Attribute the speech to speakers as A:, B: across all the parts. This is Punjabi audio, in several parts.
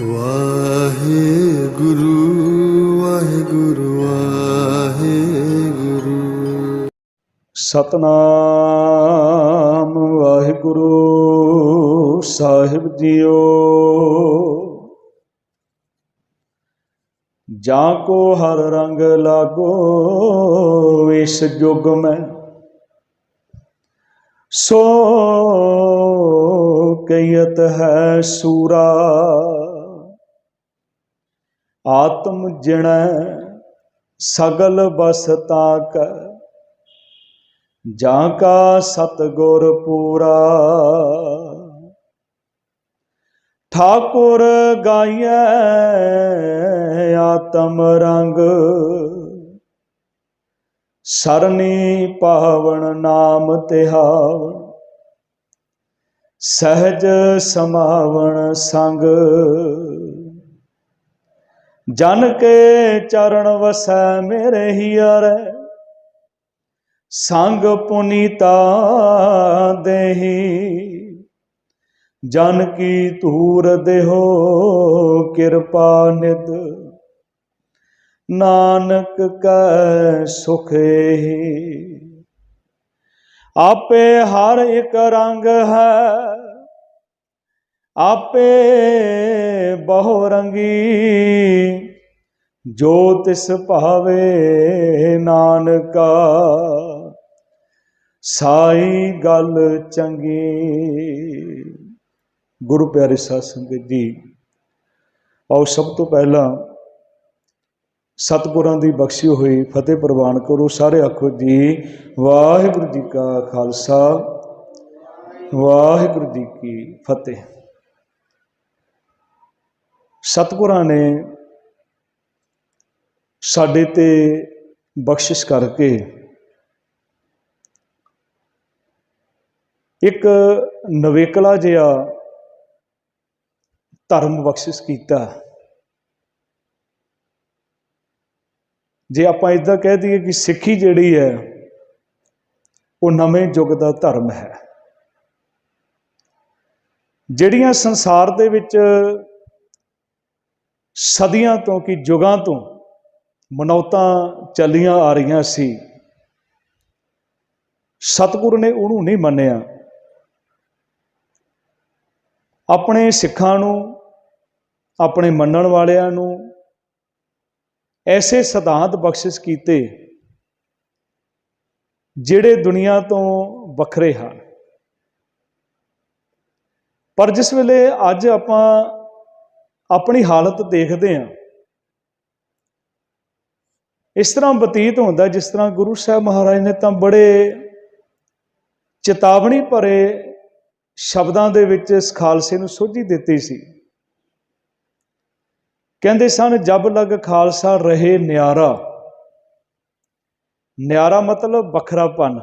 A: ਵਾਹਿਗੁਰੂ ਵਾਹਿਗੁਰੂ ਵਾਹਿਗੁਰੂ।
B: ਸਤਨਾਮ ਵਾਹਿਗੁਰੂ, ਸਾਹਿਬ ਜੀਓ। ਜਾਂ ਕੋ ਹਰ ਰੰਗ ਲਾਗੋ, ਇਸ ਜੁਗ ਮੈਂ ਸੋ ਕਈਤ ਹੈ ਸੂਰਾ। ਆਤਮ ਜਿਣੈ ਸਗਲ ਬਸਤਾ ਕੈ। ਜਾਂ ਕਾ ਸਤਗੁਰ ਪੂਰਾ। ਠਾਕੁਰ ਗਾਈਐ ਆਤਮ ਰੰਗ। ਸਰਨੀ ਪਾਵਨ ਨਾਮ ਤਿਹਾਵਨ ਸਹਿਜ ਸਮਾਵਣ ਸੰਗ। ਜਨ ਕੇ ਚਰਨ ਵਸੈ ਮੇਰੇ ਹੀਰੇ ਸੰਗ ਪੁਨੀਤਾ ਦੇਹੀ। ਜਨ ਕੀ ਧੂਰ ਦੇਹੋ, ਕਿਰਪਾ ਨਿਤ ਨਾਨਕ ਕੈ ਸੁਖੇ ਆਪੇ ਹਰ ਇੱਕ ਰੰਗ ਹੈ ਆਪੇ ਬਹੁ ਰੰਗੀ, ਜੋ ਤਿਸ ਭਾਵੇ ਨਾਨਕਾ। ਸਾਈ ਗੱਲ ਚੰਗੀ। ਗੁਰੂ ਪਿਆਰੇ ਸਾਧ ਸੰਗਤ ਜੀ, ਆਓ ਸਭ ਤੋਂ ਪਹਿਲਾਂ ਸਤਿਗੁਰਾਂ ਦੀ ਬਖਸ਼ੀ ਹੋਈ ਫਤਿਹ ਪ੍ਰਵਾਨ ਕਰੋ। ਸਾਰੇ ਆਖੋ ਜੀ, ਵਾਹਿਗੁਰੂ ਜੀ ਕਾ ਖਾਲਸਾ, ਵਾਹਿਗੁਰੂ ਜੀ ਕੀ ਫਤਿਹ। ਸਤਿਗੁਰਾਂ ਨੇ ਸਾਡੇ ਤੇ ਬਖਸ਼ਿਸ਼ ਕਰਕੇ ਇੱਕ ਨਵੇਕਲਾ ਜਿਹਾ ਧਰਮ ਬਖਸ਼ਿਸ਼ ਕੀਤਾ। ਜੇ ਆਪਾਂ ਇਦਾਂ ਕਹਿ ਦਈਏ ਕਿ ਸਿੱਖੀ ਜਿਹੜੀ ਹੈ, ਉਹ ਨਵੇਂ ਯੁੱਗ ਦਾ ਧਰਮ ਹੈ। ਜਿਹੜੀਆਂ ਸੰਸਾਰ ਦੇ ਵਿੱਚ ਸਦੀਆਂ ਤੋਂ ਕਿ ਯੁਗਾਂ ਤੋਂ ਮਨੌਤਾਂ ਚੱਲੀਆਂ ਆ ਰਹੀਆਂ ਸੀ। ਸਤਿਗੁਰੂ ਨੇ ਉਹਨੂੰ ਨਹੀਂ ਮੰਨਿਆ। ਆਪਣੇ ਸਿੱਖਾਂ ਨੂੰ, ਆਪਣੇ ਮੰਨਣ ਵਾਲਿਆਂ ਨੂੰ ਐਸੇ ਸਿਧਾਂਤ ਬਖਸ਼ਿਸ਼ ਕੀਤੇ ਜਿਹੜੇ ਦੁਨੀਆ ਤੋਂ ਵੱਖਰੇ ਹਨ। ਪਰ ਜਿਸ ਵੇਲੇ ਅੱਜ ਆਪਾਂ ਆਪਣੀ ਹਾਲਤ ਦੇਖਦੇ ਹਾਂ। ਇਸ ਤਰ੍ਹਾਂ ਬਤੀਤ ਹੁੰਦਾ, ਜਿਸ ਤਰ੍ਹਾਂ ਗੁਰੂ ਸਾਹਿਬ ਮਹਾਰਾਜ ਨੇ ਤਾਂ ਬੜੇ ਚੇਤਾਵਨੀ ਭਰੇ ਸ਼ਬਦਾਂ ਦੇ ਵਿੱਚ ਇਸ ਖਾਲਸੇ ਨੂੰ ਸੋਝੀ ਦਿੱਤੀ ਸੀ। ਕਹਿੰਦੇ ਸਨ, ਜਬ ਲਗ ਖਾਲਸਾ ਰਹੇ ਨਿਆਰਾ। ਨਿਆਰਾ ਮਤਲਬ ਵੱਖਰਾਪਨ।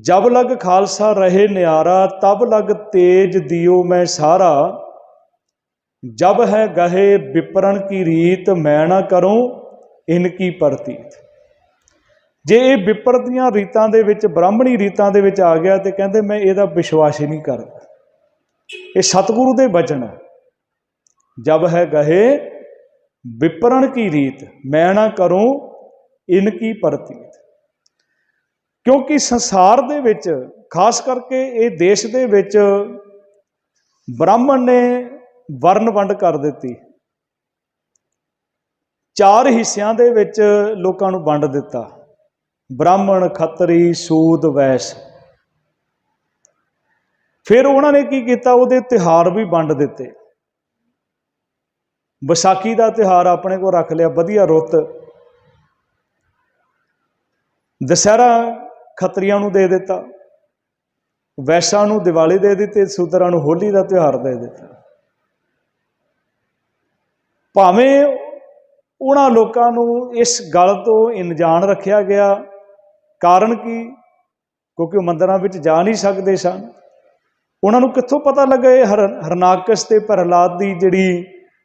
B: ਜਬ ਲਗ ਖਾਲਸਾ ਰਹੇ ਨਿਆਰਾ, ਤਬ ਲਗ ਤੇਜ ਦਿਓ ਮੈਂ ਸਾਰਾ। ਜਬ ਹੈ ਗਹੇ ਵਿਪਰਨ ਕੀ ਰੀਤ ਮੈਂ ਨਾ ਕਰੂੰ ਇਨਕੀ ਪ੍ਰਤੀਤ। ਜੇ ਇਹ ਵਿਪਰਦੀਆਂ ਰੀਤਾਂ ਦੇ ਵਿੱਚ, ਬ੍ਰਾਹਮਣੀ ਰੀਤਾਂ ਦੇ ਵਿੱਚ ਆ ਗਿਆ ਤੇ ਕਹਿੰਦੇ ਮੈਂ ਇਹਦਾ ਵਿਸ਼ਵਾਸ ਹੀ ਨਹੀਂ ਕਰਦਾ। ਇਹ ਸਤਿਗੁਰੂ ਦੇ ਬਚਨ ਹੈ। ਜਬ ਹੈ ਗਹੇ ਵਿਪਰਨ ਕੀ ਰੀਤ ਮੈਂ ਨਾ ਕਰੂੰ ਇਨਕੀ ਪ੍ਰਤੀਤ। ਕਿਉਂਕਿ ਸੰਸਾਰ ਦੇ ਵਿੱਚ, ਖਾਸ ਕਰਕੇ ਇਹ ਦੇਸ਼ ਦੇ ਵਿੱਚ, ਬ੍ਰਾਹਮਣ ਨੇ ਵਰਨ ਵੰਡ ਕਰ ਦਿੱਤੀ। ਚਾਰ ਹਿੱਸਿਆਂ ਦੇ ਵਿੱਚ ਲੋਕਾਂ ਨੂੰ ਵੰਡ ਦਿੱਤਾ। ਬ੍ਰਾਹਮਣ, ਖੱਤਰੀ, ਸੂਦ, ਵੈਸ਼। ਫਿਰ ਉਹਨਾਂ ਨੇ ਕੀ ਕੀਤਾ? ਉਹਦੇ ਤਿਹਾਰ ਵੀ ਵੰਡ ਦਿੱਤੇ। ਵਿਸਾਖੀ ਦਾ ਤਿਹਾਰ ਆਪਣੇ ਕੋਲ ਰੱਖ ਲਿਆ, ਵਧੀਆ ਰੁੱਤ। ਦਸਹਿਰਾ ਖੱਤਰੀਆਂ ਨੂੰ ਦੇ ਦਿੱਤਾ। ਵੈਸ਼ਾਂ ਨੂੰ ਦੀਵਾਲੀ ਦੇ ਦਿੱਤੀ ਸੂਦਰਾਂ ਨੂੰ ਹੋਲੀ ਦਾ ਤਿਉਹਾਰ ਦੇ ਦਿੱਤਾ। ਭਾਵੇਂ ਉਹਨਾਂ ਲੋਕਾਂ ਨੂੰ ਇਸ ਗੱਲ ਤੋਂ ਅਣਜਾਣ ਰੱਖਿਆ ਗਿਆ, ਕਾਰਨ ਕੀ? ਕਿਉਂਕਿ ਉਹ ਮੰਦਰਾਂ ਵਿੱਚ ਜਾ ਨਹੀਂ ਸਕਦੇ ਸਨ। ਉਹਨਾਂ ਨੂੰ ਕਿੱਥੋਂ ਪਤਾ ਲੱਗਾ ਇਹ ਹਰ, ਹਰਨਾਕਸ ਤੇ ਪ੍ਰਹਲਾਦ ਦੀ ਜਿਹੜੀ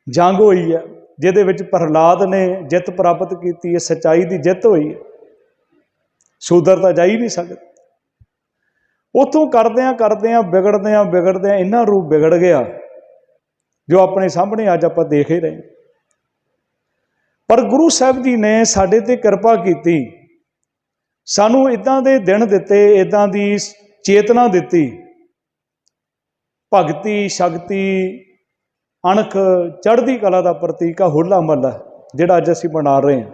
B: ਜੰਗ ਹੋਈ ਹੈ, ਜਿਹਦੇ ਵਿੱਚ ਪ੍ਰਹਲਾਦ ਨੇ ਜਿੱਤ ਪ੍ਰਾਪਤ ਕੀਤੀ ਹੈ, ਸਚਾਈ ਦੀ ਜਿੱਤ ਹੋਈ ਹੈ। ਸੂਦਰ ਤਾਂ ਜਾ ਹੀ ਨਹੀਂ ਸਕਦੇ। ਉਥੋਂ ਕਰਦਿਆਂ ਕਰਦਿਆਂ, ਵਿਗੜਦਿਆਂ ਵਿਗੜਦਿਆਂ, ਇੰਨਾ ਰੂਪ ਵਿਗੜ ਗਿਆ, ਜੋ ਆਪਣੇ ਸਾਹਮਣੇ ਅੱਜ ਆਪਾਂ ਦੇਖ ਹੀ ਰਹੇ ਹਾਂ। ਪਰ ਗੁਰੂ ਸਾਹਿਬ ਜੀ ਨੇ ਸਾਡੇ ਤੇ ਕਿਰਪਾ ਕੀਤੀ। ਸਾਨੂੰ ਇਦਾਂ ਦੇ ਦਿਨ ਦਿੱਤੇ ਇਦਾਂ ਦੀ ਚੇਤਨਾ ਦਿੱਤੀ। ਭਗਤੀ, ਸ਼ਕਤੀ, ਅਣਖ, ਚੜ੍ਹਦੀ ਕਲਾ ਦਾ ਪ੍ਰਤੀਕ ਆ ਹੋਲਾ ਮਹੱਲਾ, ਜਿਹੜਾ ਅੱਜ ਅਸੀਂ ਬਣਾ ਰਹੇ ਹਾਂ।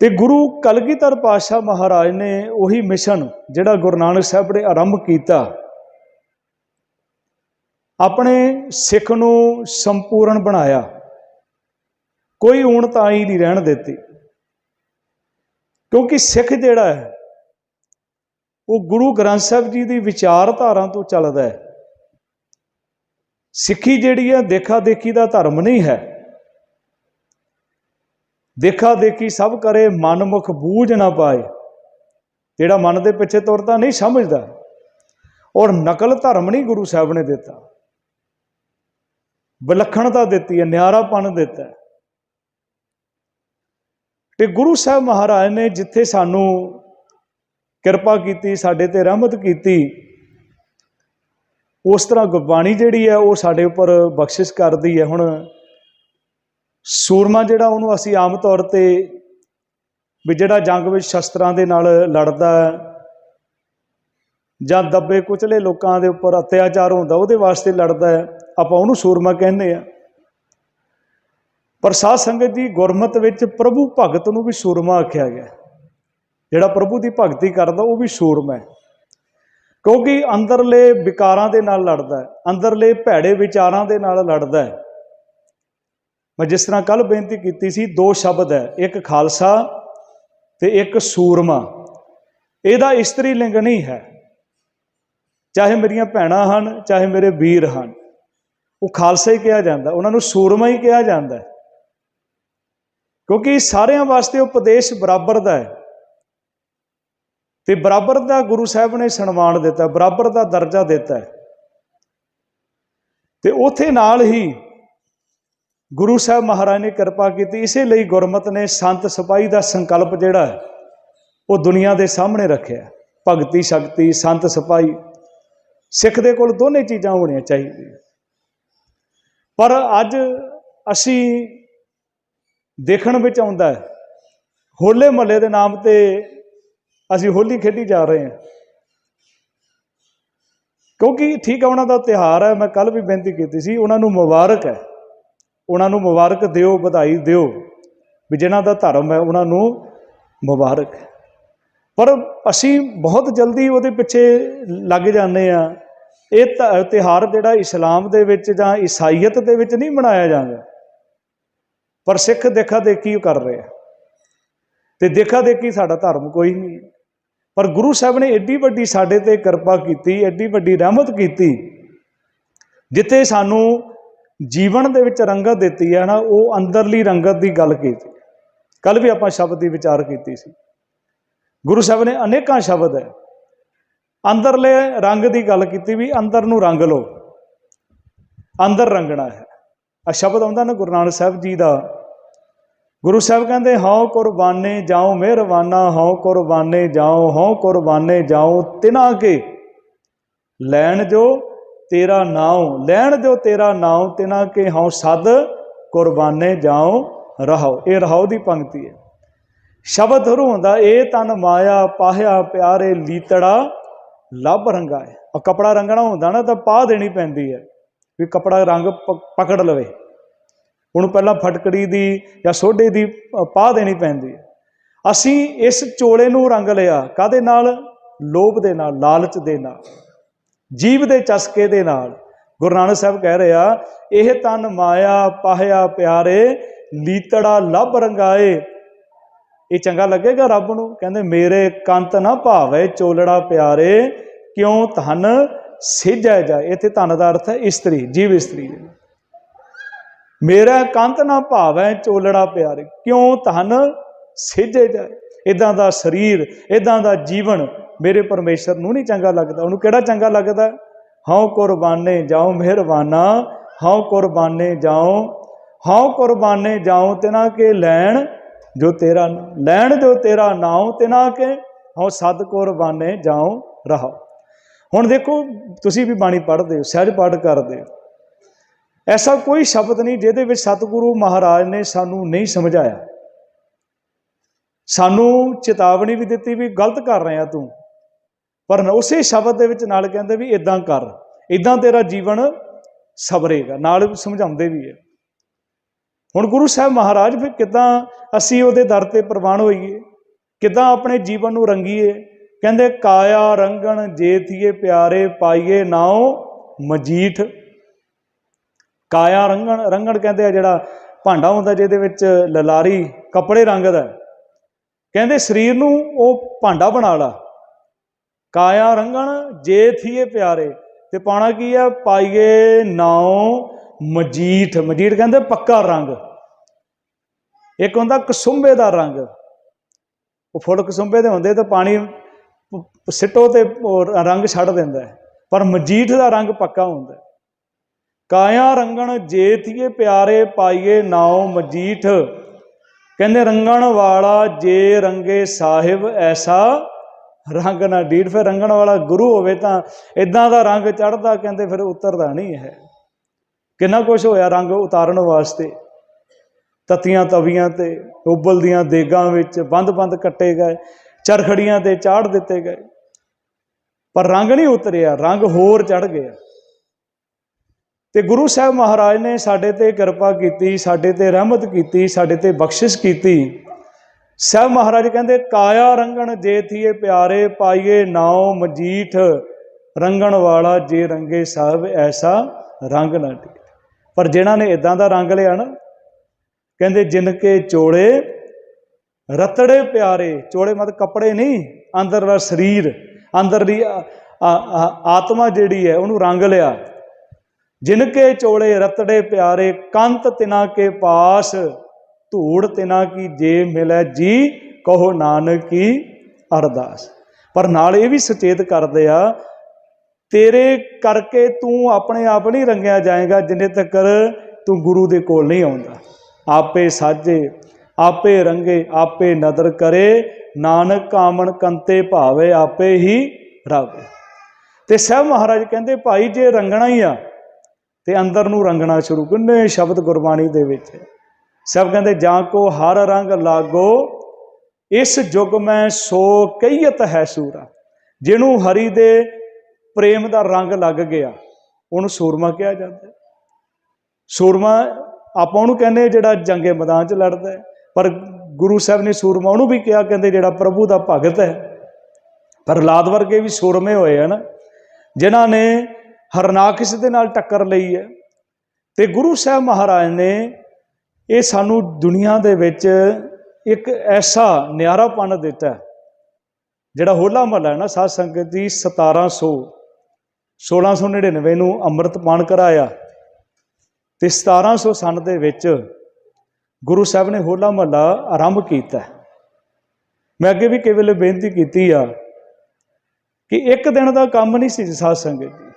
B: ਤੇ ਗੁਰੂ ਕਲਗੀਧਰ ਪਾਤਸ਼ਾਹ ਮਹਾਰਾਜ ਨੇ ਉਹੀ ਮਿਸ਼ਨ, ਜਿਹੜਾ ਗੁਰੂ ਨਾਨਕ ਸਾਹਿਬ ਨੇ ਆਰੰਭ ਕੀਤਾ। ਆਪਣੇ ਸਿੱਖ ਨੂੰ ਸੰਪੂਰਨ ਬਣਾਇਆ। ਕੋਈ ਊਣਤਾਈ ਨਹੀਂ ਰਹਿਣ ਦਿੱਤੀ। ਕਿਉਂਕਿ ਸਿੱਖ ਜਿਹੜਾ ਹੈ, ਉਹ ਗੁਰੂ ਗ੍ਰੰਥ ਸਾਹਿਬ ਜੀ ਦੀ ਵਿਚਾਰਧਾਰਾ ਤੋਂ ਚੱਲਦਾ ਹੈ। ਸਿੱਖੀ ਜਿਹੜੀ ਹੈ ਦੇਖਾ ਦੇਖੀ ਦਾ ਧਰਮ ਨਹੀਂ ਹੈ। ਦੇਖਾ ਦੇਖੀ ਸਭ ਕਰੇ, ਮਨਮੁਖ ਬੂਝ ਨਾ ਪਾਏ। ਜਿਹੜਾ ਮਨ ਦੇ ਪਿੱਛੇ ਤੁਰਦਾ ਨਹੀਂ, ਸਮਝਦਾ। ਔਰ ਨਕਲ ਧਰਮ ਨਹੀਂ ਗੁਰੂ ਸਾਹਿਬ ਨੇ ਦਿੱਤਾ। ਵਿਲੱਖਣਤਾ ਦਿੱਤੀ ਹੈ ਨਿਆਰਾਪਣ ਦਿੱਤਾ ਤੇ ਗੁਰੂ ਸਾਹਿਬ ਮਹਾਰਾਜ ਨੇ ਜਿੱਥੇ ਸਾਨੂੰ ਕਿਰਪਾ ਕੀਤੀ, ਸਾਡੇ ਤੇ ਰਹਿਮਤ ਕੀਤੀ, ਉਸ ਤਰ੍ਹਾਂ ਗੁਰਬਾਣੀ ਜਿਹੜੀ ਹੈ ਉਹ ਸਾਡੇ ਉੱਪਰ ਬਖਸ਼ਿਸ਼ ਕਰਦੀ ਹੈ। ਹੁਣ ਸੂਰਮਾ ਜਿਹੜਾ ਉਹਨੂੰ ਅਸੀਂ ਆਮ ਤੌਰ ਤੇ ਵੀ ਜਿਹੜਾ ਜੰਗ ਵਿੱਚ ਸ਼ਸਤਰਾਂ ਦੇ ਨਾਲ ਲੜਦਾ ਜਾਂ ਦੱਬੇ ਕੁਚਲੇ ਲੋਕਾਂ ਦੇ ਉੱਪਰ ਅਤਿਆਚਾਰ ਹੁੰਦਾ, ਉਹਦੇ ਵਾਸਤੇ ਲੜਦਾ ਹੈ, ਆਪਾਂ ਉਹਨੂੰ ਸੂਰਮਾ ਕਹਿੰਦੇ ਆ ਪਰ ਸਾਧ ਸੰਗਤ ਜੀ ਗੁਰਮਤ ਵਿੱਚ ਪ੍ਰਭੂ ਭਗਤ ਨੂੰ ਵੀ ਸੂਰਮਾ ਆਖਿਆ ਗਿਆ ਜਿਹੜਾ ਪ੍ਰਭੂ ਦੀ ਭਗਤੀ ਕਰਦਾ, ਉਹ ਵੀ ਸੂਰਮਾ ਹੈ। ਕਿਉਂਕਿ ਅੰਦਰਲੇ ਵਿਕਾਰਾਂ ਦੇ ਨਾਲ ਲੜਦਾ ਹੈ, ਅੰਦਰਲੇ ਭੈੜੇ ਵਿਚਾਰਾਂ ਦੇ ਨਾਲ ਲੜਦਾ ਹੈ। ਮੈਂ ਜਿਸ ਤਰ੍ਹਾਂ ਕੱਲ ਬੇਨਤੀ ਕੀਤੀ ਸੀ, ਦੋ ਸ਼ਬਦ ਹੈ, ਇੱਕ ਖਾਲਸਾ ਤੇ ਇੱਕ ਸੂਰਮਾ। ਇਹਦਾ ਇਸਤਰੀ ਲਿੰਗ ਨਹੀਂ ਹੈ। ਚਾਹੇ ਮੇਰੀਆਂ ਭੈਣਾਂ ਹਨ, ਚਾਹੇ ਮੇਰੇ ਵੀਰ ਹਨ, ਉਹ ਖਾਲਸਾ ਹੀ ਕਿਹਾ ਜਾਂਦਾ, ਉਹਨਾਂ ਨੂੰ ਸੂਰਮਾ ਹੀ ਕਿਹਾ ਜਾਂਦਾ ਕਿਉਂਕਿ ਸਾਰਿਆਂ ਵਾਸਤੇ ਉਪਦੇਸ਼ ਬਰਾਬਰ ਦਾ ਹੈ। ਤੇ ਬਰਾਬਰ ਦਾ ਗੁਰੂ ਸਾਹਿਬ ਨੇ ਸਨਮਾਨ ਦਿੱਤਾ, ਬਰਾਬਰ ਦਾ ਦਰਜਾ ਦਿੱਤਾ ਹੈ। ਤੇ ਉਥੇ ਨਾਲ ਹੀ ਗੁਰੂ ਸਾਹਿਬ ਮਹਾਰਾਜ ਨੇ ਕਿਰਪਾ ਕੀਤੀ, ਇਸੇ ਲਈ ਗੁਰਮਤ ਨੇ ਸੰਤ ਸਿਪਾਹੀ ਦਾ ਸੰਕਲਪ ਜਿਹੜਾ ਹੈ, ਉਹ ਦੁਨੀਆ ਦੇ ਸਾਹਮਣੇ ਰੱਖਿਆ। ਭਗਤੀ, ਸ਼ਕਤੀ, ਸੰਤ ਸਿਪਾਹੀ, ਸਿੱਖ ਦੇ ਕੋਲ ਦੋਨੇ ਚੀਜ਼ਾਂ ਹੋਣੀਆਂ ਚਾਹੀਦੀਆਂ। ਪਰ ਅੱਜ ਅਸੀਂ ਦੇਖਣ ਵਿੱਚ ਆਉਂਦਾ ਹੈ। ਹੋਲੇ ਮਹੱਲੇ ਦੇ ਨਾਮ ਤੇ ਅਸੀਂ ਹੋਲੀ ਖੇਡੀ ਜਾ ਰਹੇ ਹਾਂ। ਕਿਉਂਕਿ ਠੀਕ ਹੈ ਉਹਨਾਂ ਦਾ ਤਿਹਾਰ ਹੈ। ਮੈਂ ਕੱਲ ਵੀ ਬੇਨਤੀ ਕੀਤੀ ਸੀ, ਉਹਨਾਂ ਨੂੰ ਮੁਬਾਰਕ ਹੈ। ਉਹਨਾਂ ਨੂੰ ਮੁਬਾਰਕ ਦਿਓ, ਵਧਾਈ ਦਿਓ। ਵੀ ਜਿਨ੍ਹਾਂ ਦਾ ਧਰਮ ਹੈ, ਉਹਨਾਂ ਨੂੰ ਮੁਬਾਰਕ ਪਰ ਅਸੀਂ ਬਹੁਤ ਜਲਦੀ ਉਹਦੇ ਪਿੱਛੇ ਲੱਗ ਜਾਂਦੇ ਆ ਇਹ ਤ- ਤਿਉਹਾਰ ਜਿਹੜਾ ਇਸਲਾਮ ਦੇ ਵਿੱਚ ਜਾਂ ਈਸਾਈਅਤ ਦੇ ਵਿੱਚ ਨਹੀਂ ਮਨਾਇਆ ਜਾਂਦਾ। ਪਰ ਸਿੱਖ ਦੇਖਾ ਦੇਖੀ ਉਹ ਕਰ ਰਹੇ। ਆ ਤੇ ਦੇਖਾ ਦੇਖੀ ਸਾਡਾ ਧਰਮ ਕੋਈ ਨਹੀਂ। ਪਰ ਗੁਰੂ ਸਾਹਿਬ ਨੇ ਏਡੀ ਵੱਡੀ ਸਾਡੇ ਤੇ ਕਿਰਪਾ ਕੀਤੀ, ਏਡੀ ਵੱਡੀ ਰਹਿਮਤ ਕੀਤੀ, ਜਿੱਥੇ ਸਾਨੂੰ ਜੀਵਨ ਦੇ ਵਿੱਚ ਰੰਗਤ ਦਿੱਤੀ ਹੈ ਨਾ, ਉਹ ਅੰਦਰਲੀ ਰੰਗਤ ਦੀ ਗੱਲ ਕੀਤੀ। ਕੱਲ ਵੀ ਆਪਾਂ ਸ਼ਬਦ ਦੀ ਵਿਚਾਰ ਕੀਤੀ ਸੀ। ਗੁਰੂ ਸਾਹਿਬ ਨੇ ਅਨੇਕਾਂ ਸ਼ਬਦ ਹੈ ਅੰਦਰਲੇ ਰੰਗ ਦੀ ਗੱਲ ਕੀਤੀ ਵੀ ਅੰਦਰ ਨੂੰ ਰੰਗ ਲਓ। ਅੰਦਰ ਰੰਗਣਾ ਹੈ। ਆ ਸ਼ਬਦ ਆਉਂਦਾ ਨਾ ਗੁਰੂ ਨਾਨਕ ਸਾਹਿਬ ਜੀ ਦਾ ਗੁਰੂ ਸਾਹਿਬ ਕਹਿੰਦੇ, ਹਉ ਕੁਰਬਾਨੇ ਜਾਉ, ਮਿਹਰਬਾਨਾ, ਹਉ ਕੁਰਬਾਨੇ ਜਾਉ, ਹਉ ਕੁਰਬਾਨੇ ਜਾਉ, ਤਿਨਾ ਕੇ ਲੈਣ ਜੋ ਤੇਰਾ ਨਾਉ, ਲੈਣ ਜੋ ਤੇਰਾ ਨਾਉ, ਤਿਨਾ ਕੇ ਹਉ ਸਦ ਕੁਰਬਾਨੇ ਜਾਉ ਰਹਾਉ। ਇਹ ਰਹਾਉ ਦੀ ਪੰਕਤੀ ਹੈ। ਸ਼ਬਦ ਹਰੂੰਦਾ ਇਹ ਤਨ ਮਾਇਆ ਪਾਹਿਆ ਪਿਆਰੇ ਲੀਤੜਾ ਲੱਭ ਰੰਗਾ ਹੈ ਉਹ ਕਪੜਾ ਰੰਗਣਾ ਹੁੰਦਾ ਨਾ, ਤਾਂ ਪਾ ਦੇਣੀ ਪੈਂਦੀ ਹੈ ਵੀ ਕਪੜਾ ਰੰਗ ਪ- ਪਕੜ ਲਵੇ। ਉਹਨੂੰ ਪਹਿਲਾਂ ਫਟਕੜੀ ਦੀ ਜਾਂ ਸੋਢੇ ਦੀ ਪਾ ਦੇਣੀ ਪੈਂਦੀ ਹੈ। ਅਸੀਂ ਇਸ ਚੋਲੇ ਨੂੰ ਰੰਗ ਲਿਆ ਕਾਦੇ ਨਾਲ? ਲੋਭ ਦੇ ਨਾਲ, ਲਾਲਚ ਦੇ ਨਾਲ, ਜੀਵ ਦੇ ਚਸਕੇ ਦੇ ਨਾਲ। ਗੁਰੂ ਨਾਨਕ ਸਾਹਿਬ ਕਹਿ ਰਿਹਾ ਇਹ ਤਨ ਮਾਇਆ ਪਾਹਿਆ ਪਿਆਰੇ, ਲੀਤੜਾ ਲੱਭ ਰੰਗਾਏ। ਇਹ ਚੰਗਾ ਲੱਗੇਗਾ ਰੱਬ ਨੂੰ? ਕਹਿੰਦੇ, ਮੇਰੇ ਕੰਤ ਨਾ ਭਾਵੇ ਚੋਲੜਾ ਪਿਆਰੇ, ਕਿਉਂ ਧਨ ਸਿਜੈ ਜਾ ਇੱਥੇ ਧਨ ਦਾ ਅਰਥ ਹੈ ਇਸਤਰੀ, ਜੀਵ ਇਸਤਰੀ। ਮੇਰਾ ਕੰਤ ਨਾ ਭਾਵੇ ਚੋਲੜਾ ਪਿਆਰੇ, ਕਿਉਂ ਧਨ ਸਿਜੈ ਜਾਏ? ਇਦਾਂ ਦਾ ਸਰੀਰ ਇਦਾਂ ਦਾ ਜੀਵਨ ਮੇਰੇ ਪਰਮੇਸ਼ਰ ਨੂੰ ਨਹੀਂ ਚੰਗਾ ਲੱਗਦਾ। ਉਹਨੂੰ ਕਿਹੜਾ ਚੰਗਾ ਲੱਗਦਾ? ਹਉ ਕੁਰਬਾਨੇ ਜਾਉ ਮਿਹਰਬਾਨਾ, ਹਉ ਕੁਰਬਾਨੇ ਜਾਉ, ਹਉ ਕੁਰਬਾਨੇ ਜਾਉ ਤਿਨਾ ਕੇ ਲੈਣ ਜੋ ਤੇਰਾ, ਲੈਣ ਜੋ ਤੇਰਾ ਨਾਉ ਤਿਨਾ ਕੇ, ਹਉ ਸਦ ਕੁਰਬਾਨੇ ਜਾਉ ਰਹਾ ਹੁਣ ਦੇਖੋ, ਤੁਸੀਂ ਵੀ ਬਾਣੀ ਪੜ੍ਹਦੇ ਹੋ, ਸਹਿਜ ਪਾਠ ਕਰਦੇ ਹੋ। ਐਸਾ ਕੋਈ ਸ਼ਬਦ ਨਹੀਂ ਜਿਹਦੇ ਵਿੱਚ ਸਤਿਗੁਰੂ ਮਹਾਰਾਜ ਨੇ ਸਾਨੂੰ ਨਹੀਂ ਸਮਝਾਇਆ। ਸਾਨੂੰ ਚੇਤਾਵਨੀ ਵੀ ਦਿੱਤੀ ਵੀ ਗਲਤ ਕਰ ਰਿਹਾ ਤੂੰ। ਪਰ ਉਸੇ ਸ਼ਬਦ ਦੇ ਵਿੱਚ ਨਾਲ ਕਹਿੰਦੇ ਵੀ ਇਦਾਂ ਕਰ ਇਦਾਂ ਤੇਰਾ ਜੀਵਨ ਸਬਰੇਗਾ ਨਾਲ ਸਮਝਾਉਂਦੇ ਵੀ ਹੈ ਹੁਣ ਗੁਰੂ ਸਾਹਿਬ ਮਹਾਰਾਜ ਫਿਰ ਕਿਦਾਂ ਅਸੀਂ ਉਹਦੇ ਦਰ ਤੇ ਪ੍ਰਵਾਨ ਹੋਈਏ? ਕਿਦਾਂ ਆਪਣੇ ਜੀਵਨ ਨੂੰ ਰੰਗੀਏ? ਕਹਿੰਦੇ, ਕਾਇਆ ਰੰਗਣ ਜੇਤੀਏ ਪਿਆਰੇ, ਪਾਈਏ ਨਾਉ ਮਜੀਠ। ਕਾਇਆ ਰੰਗਣ ਰੰਗਣ ਕਹਿੰਦੇ ਆ ਜਿਹੜਾ ਭਾਂਡਾ ਹੁੰਦਾ ਜਿਹਦੇ ਵਿੱਚ ਲਲਾਰੀ, ਕੱਪੜੇ ਰੰਗਦਾ ਕਹਿੰਦੇ ਸਰੀਰ ਨੂੰ ਉਹ ਭਾਂਡਾ ਬਣਾ ਲਾ। ਕਾਇਆ ਰੰਗਣ, ਜੇ ਥੀਏ ਪਿਆਰੇ। ਤੇ ਪਾਣਾ ਕੀ ਆ? ਪਾਈਏ ਨਾਉ ਮਜੀਠ। ਮਜੀਠ ਕਹਿੰਦੇ ਪੱਕਾ ਰੰਗ। ਇੱਕ ਹੁੰਦਾ ਕਸੁੰਬੇ ਦਾ ਰੰਗ। ਉਹ ਫੁੱਲ ਕਸੁੰਬੇ ਦੇ ਹੁੰਦੇ ਤਾਂ ਪਾਣੀ ਸਿੱਟੋ ਤੇ ਰੰਗ ਛੱਡ ਦਿੰਦਾ ਪਰ ਮਜੀਠ ਦਾ ਰੰਗ ਪੱਕਾ ਹੁੰਦਾ ਕਾਇਆ ਰੰਗਣ ਜੇਠੀਏ ਪਿਆਰੇ ਪਾਈਏ ਨਾਉ ਮਜੀਠ। ਕਹਿੰਦੇ ਰੰਗਣ ਵਾਲਾ ਜੇ ਰੰਗੇ ਸਾਹਿਬ ਐਸਾ। ਰੰਗ ਨਾ ਡੀੜ ਫਿਰ ਰੰਗਣ ਵਾਲਾ ਗੁਰੂ ਹੋਵੇ ਤਾਂ ਇਦਾਂ ਦਾ ਰੰਗ ਚੜਦਾ ਕਹਿੰਦੇ ਫਿਰ ਉਤਰਦਾ ਨਹੀਂ ਹੈ ਕਿੰਨਾ ਕੁਝ ਹੋਇਆ ਰੰਗ ਉਤਾਰਨ ਵਾਸਤੇ। ਤਤੀਆਂ ਤਵੀਆਂ ਤੇ ਉਬਲਦੀਆਂ ਦੇਗਾਂ ਵਿੱਚ ਬੰਦ-ਬੰਦ ਕੱਟੇ ਗਏ, ਚਰਖੜੀਆਂ ਤੇ ਚਾੜ ਦਿੱਤੇ ਗਏ। ਪਰ ਰੰਗ ਨਹੀਂ ਉਤਰਿਆ, ਰੰਗ ਹੋਰ ਚੜ ਗਿਆ। ਤੇ ਗੁਰੂ ਸਾਹਿਬ ਮਹਾਰਾਜ ਨੇ ਸਾਡੇ ਤੇ ਕਿਰਪਾ ਕੀਤੀ, ਸਾਡੇ ਤੇ ਰਹਿਮਤ ਕੀਤੀ, ਸਾਡੇ ਤੇ ਬਖਸ਼ਿਸ਼ ਕੀਤੀ। ਸਾਹਿਬ ਮਹਾਰਾਜ ਕਹਿੰਦੇ, ਕਾਇਆ ਰੰਗਣ ਜੇ ਥੀਏ ਪਿਆਰੇ, ਪਾਈਏ ਨਾਉ ਮਜੀਠ। ਰੰਗਣ ਵਾਲਾ ਜੇ ਰੰਗੇ ਸਾਹਿਬ, ਐਸਾ ਰੰਗ ਨਾ ਟੀ ਪਰ ਜਿਨ੍ਹਾਂ ਨੇ ਇਦਾਂ ਦਾ ਰੰਗ ਲਿਆ ਨਾ, ਕਹਿੰਦੇ ਜਿਨ ਕੇ ਚੋਲੇ ਰਤੜੇ ਪਿਆਰੇ। ਚੋਲੇ ਮਤ ਕੱਪੜੇ ਨਹੀਂ ਅੰਦਰਲਾ ਸਰੀਰ ਅੰਦਰਲੀ ਆ- ਆਤਮਾ ਜਿਹੜੀ ਹੈ, ਉਹਨੂੰ ਰੰਗ ਲਿਆ। ਜਿਨ ਕੇ ਚੋਲੇ ਰਤੜੇ ਪਿਆਰੇ, ਕੰਤ ਤਿਨਾ ਕੇ ਪਾਸ, ਧੂੜ ਤਿਨਾ ਕੀ ਜੇ ਮਿਲੈ ਜੀ, ਕਹੋ ਨਾਨਕ ਕੀ ਅਰਦਾਸ। ਪਰ ਨਾਲ ਇਹ ਵੀ ਸੁਚੇਤ ਕਰਦੇ ਆ, ਤੇਰੇ ਕਰਕੇ ਤੂੰ ਆਪਣੇ ਆਪ ਨਹੀਂ ਰੰਗਿਆ ਜਾਏਗਾ ਜਿੰਨੇ ਤੱਕ ਤੂੰ ਗੁਰੂ ਦੇ ਕੋਲ ਨਹੀਂ ਆਉਂਦਾ। ਆਪੇ ਸਾਜੇ, ਆਪੇ ਰੰਗੇ, ਆਪੇ ਨਦਰ ਕਰੇ, ਨਾਨਕ ਕਾਮਣ ਕੰਤੇ ਭਾਵੇ ਆਪੇ ਹੀ ਰਾਵੇ। ਤੇ ਸਾਹਿਬ ਮਹਾਰਾਜ ਕਹਿੰਦੇ, ਭਾਈ, ਜੇ ਰੰਗਣਾ ਹੀ ਆ ਤੇ ਅੰਦਰ ਨੂੰ ਰੰਗਣਾ ਸ਼ੁਰੂ ਕਿੰਨੇ ਸ਼ਬਦ ਗੁਰਬਾਣੀ ਦੇ ਵਿੱਚ ਸਭ ਕਹਿੰਦੇ, ਜਾਂ ਕੋ ਹਰ ਰੰਗ ਲਾਗੋ, ਇਸ ਯੁਗ ਮੈਂ ਸੋ ਕਈਤ ਹੈ ਸੂਰਾ। ਜਿਹਨੂੰ ਹਰੀ ਦੇ ਪ੍ਰੇਮ ਦਾ ਰੰਗ ਲੱਗ ਗਿਆ, ਉਹਨੂੰ ਸੂਰਮਾ ਕਿਹਾ ਜਾਂਦਾ ਸੂਰਮਾ ਆਪਾਂ ਉਹਨੂੰ ਕਹਿੰਦੇ ਜਿਹੜਾ ਜੰਗੇ ਮੈਦਾਨ 'ਚ ਲੜਦਾ ਹੈ। ਪਰ ਗੁਰੂ ਸਾਹਿਬ ਨੇ ਸੂਰਮਾ ਉਹਨੂੰ ਵੀ ਕਿਹਾ, ਕਹਿੰਦੇ ਜਿਹੜਾ ਪ੍ਰਭੂ ਦਾ ਭਗਤ ਹੈ। ਪਰ ਲਾਦ ਵਰਗੇ ਵੀ ਸੂਰਮੇ ਹੋਏ ਹਨ ਜਿਨ੍ਹਾਂ ਨੇ ਹਰਨਾਕਸ਼ ਦੇ ਨਾਲ ਟੱਕਰ ਲਈ ਹੈ। ਤੇ ਗੁਰੂ ਸਾਹਿਬ ਮਹਾਰਾਜ ਨੇ ਇਹ ਸਾਨੂੰ ਦੁਨੀਆ ਦੇ ਵਿੱਚ ਇੱਕ ਐਸਾ ਨਿਆਰਾਪਨ ਦਿੱਤਾ ਜਿਹੜਾ ਹੋਲਾ ਮਹੱਲਾ ਹੈ ਨਾ, ਸਾਧ ਸੰਗਤ ਦੀ 1700 1699 ਨੂੰ ਅੰਮ੍ਰਿਤਪਾਨ ਕਰਾਇਆ। ਤੇ 1700 ਸਨ ਦੇ ਵਿੱਚ ਗੁਰੂ ਸਾਹਿਬ ਨੇ ਹੋਲਾ ਮਹੱਲਾ ਆਰੰਭ ਕੀਤਾ ਮੈਂ ਅੱਗੇ ਵੀ ਕਈ ਵੇਲੇ ਬੇਨਤੀ ਕੀਤੀ ਆ ਕਿ ਇੱਕ ਦਿਨ ਦਾ ਕੰਮ ਨਹੀਂ ਸੀ ਸਾਧ ਸੰਗਤ